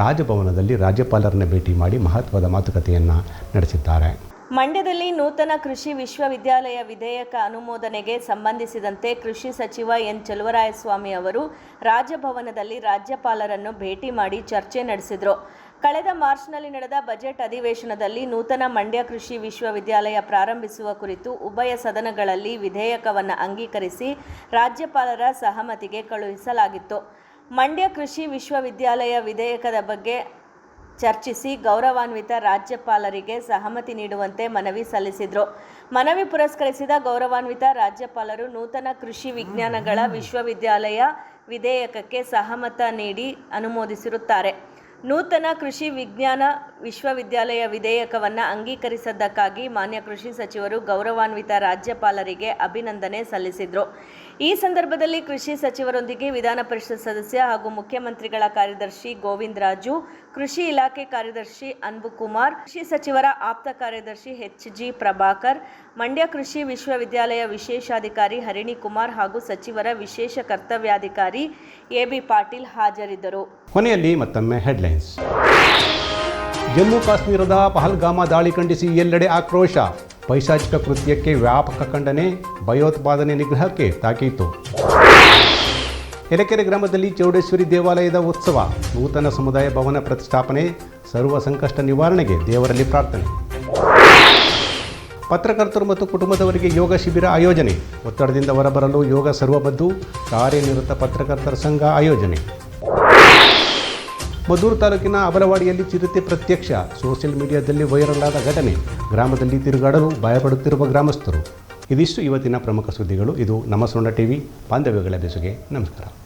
ರಾಜಭವನದಲ್ಲಿ ರಾಜ್ಯಪಾಲರನ್ನು ಭೇಟಿ ಮಾಡಿ ಮಹತ್ವದ ಮಾತುಕತೆಯನ್ನು ನಡೆಸಿದ್ದಾರೆ. ಮಂಡ್ಯದಲ್ಲಿ ನೂತನ ಕೃಷಿ ವಿಶ್ವವಿದ್ಯಾಲಯ ವಿಧೇಯಕ ಅನುಮೋದನೆಗೆ ಸಂಬಂಧಿಸಿದಂತೆ ಕೃಷಿ ಸಚಿವ ಎನ್ ಚಲುವರಾಯಸ್ವಾಮಿ ಅವರು ರಾಜಭವನದಲ್ಲಿ ರಾಜ್ಯಪಾಲರನ್ನು ಭೇಟಿ ಮಾಡಿ ಚರ್ಚೆ ನಡೆಸಿದರು. ಕಳೆದ ಮಾರ್ಚ್ನಲ್ಲಿ ನಡೆದ ಬಜೆಟ್ ಅಧಿವೇಶನದಲ್ಲಿ ನೂತನ ಮಂಡ್ಯ ಕೃಷಿ ವಿಶ್ವವಿದ್ಯಾಲಯ ಪ್ರಾರಂಭಿಸುವ ಕುರಿತು ಉಭಯ ಸದನಗಳಲ್ಲಿ ವಿಧೇಯಕವನ್ನು ಅಂಗೀಕರಿಸಿ ರಾಜ್ಯಪಾಲರ ಸಹಮತಿಗೆ ಕಳುಹಿಸಲಾಗಿತ್ತು. ಮಂಡ್ಯ ಕೃಷಿ ವಿಶ್ವವಿದ್ಯಾಲಯ ವಿಧೇಯಕದ ಬಗ್ಗೆ ಚರ್ಚಿಸಿ ಗೌರವಾನ್ವಿತ ರಾಜ್ಯಪಾಲರಿಗೆ ಸಹಮತಿ ನೀಡುವಂತೆ ಮನವಿ ಸಲ್ಲಿಸಿದರು. ಮನವಿ ಪುರಸ್ಕರಿಸಿದ ಗೌರವಾನ್ವಿತ ರಾಜ್ಯಪಾಲರು ನೂತನ ಕೃಷಿ ವಿಜ್ಞಾನಗಳ ವಿಶ್ವವಿದ್ಯಾಲಯ ವಿಧೇಯಕಕ್ಕೆ ಸಹಮತ ನೀಡಿ ಅನುಮೋದಿಸಿರುತ್ತಾರೆ. ನೂತನ ಕೃಷಿ ವಿಜ್ಞಾನ ವಿಶ್ವವಿದ್ಯಾಲಯ ವಿಧೇಯಕವನ್ನು ಅಂಗೀಕರಿಸಿದ್ದಕ್ಕಾಗಿ ಮಾನ್ಯ ಕೃಷಿ ಸಚಿವರು ಗೌರವಾನ್ವಿತ ರಾಜ್ಯಪಾಲರಿಗೆ ಅಭಿನಂದನೆ ಸಲ್ಲಿಸಿದರು. ಈ ಸಂದರ್ಭದಲ್ಲಿ ಕೃಷಿ ಸಚಿವರೊಂದಿಗೆ ವಿಧಾನ ಪರಿಷತ್ ಸದಸ್ಯ ಹಾಗೂ ಮುಖ್ಯಮಂತ್ರಿಗಳ ಕಾರ್ಯದರ್ಶಿ ಗೋವಿಂದರಾಜು, ಕೃಷಿ ಇಲಾಖೆ ಕಾರ್ಯದರ್ಶಿ ಅನ್ಬು ಕುಮಾರ್ ಕೃಷಿ ಸಚಿವರ ಆಪ್ತ ಕಾರ್ಯದರ್ಶಿ ಎಚ್ ಜಿ ಪ್ರಭಾಕರ್, ಮಂಡ್ಯ ಕೃಷಿ ವಿಶ್ವವಿದ್ಯಾಲಯ ವಿಶೇಷಾಧಿಕಾರಿ ಹರಿಣಿ ಕುಮಾರ್ ಹಾಗೂ ಸಚಿವರ ವಿಶೇಷ ಕರ್ತವ್ಯಾಧಿಕಾರಿ ಎ ಬಿ ಪಾಟೀಲ್ ಹಾಜರಿದ್ದರು. ಕೊನೆಯಲ್ಲಿ ಮತ್ತೊಮ್ಮೆ ಹೆಡ್ಲೈನ್ಸ್. ಜಮ್ಮು ಕಾಶ್ಮೀರದ ಪಹಲ್ಗಾಮ ದಾಳಿ ಖಂಡಿಸಿ ಎಲ್ಲೆಡೆ ಆಕ್ರೋಶ. ಪೈಶಾಚಿಕ ಕೃತ್ಯಕ್ಕೆ ವ್ಯಾಪಕ ಖಂಡನೆ, ಭಯೋತ್ಪಾದನೆ ನಿಗ್ರಹಕ್ಕೆ ತಾಕೀತು. ಎಲೆಕೆರೆ ಗ್ರಾಮದಲ್ಲಿ ಚೌಡೇಶ್ವರಿ ದೇವಾಲಯದ ಉತ್ಸವ, ನೂತನ ಸಮುದಾಯ ಭವನ ಪ್ರತಿಷ್ಠಾಪನೆ, ಸರ್ವ ಸಂಕಷ್ಟ ನಿವಾರಣೆಗೆ ದೇವರಲ್ಲಿ ಪ್ರಾರ್ಥನೆ. ಪತ್ರಕರ್ತರು ಮತ್ತು ಕುಟುಂಬದವರಿಗೆ ಯೋಗ ಶಿಬಿರ ಆಯೋಜನೆ, ಒತ್ತಡದಿಂದ ಹೊರಬರಲು ಯೋಗ ಸರ್ವಬದ್ದು, ಕಾರ್ಯನಿರತ ಪತ್ರಕರ್ತರ ಸಂಘ ಆಯೋಜನೆ. ಮದ್ದೂರು ತಾಲೂಕಿನ ಅಬಲವಾಡಿಯಲ್ಲಿ ಚಿರತೆ ಪ್ರತ್ಯಕ್ಷ. ಸೋಷಿಯಲ್ ಮೀಡಿಯಾದಲ್ಲಿ ವೈರಲ್ ಆದ ಘಟನೆ. ಗ್ರಾಮದಲ್ಲಿ ತಿರುಗಾಡಲು ಭಯಪಡುತ್ತಿರುವ ಗ್ರಾಮಸ್ಥರು. ಇದಿಷ್ಟು ಇವತ್ತಿನ ಪ್ರಮುಖ ಸುದ್ದಿಗಳು. ಇದು ನಮ್ಮ ಸೊಂಡ ಟಿವಿ, ಬಾಂಧವ್ಯಗಳ ಬೆಸುಗೆ. ನಮಸ್ಕಾರ.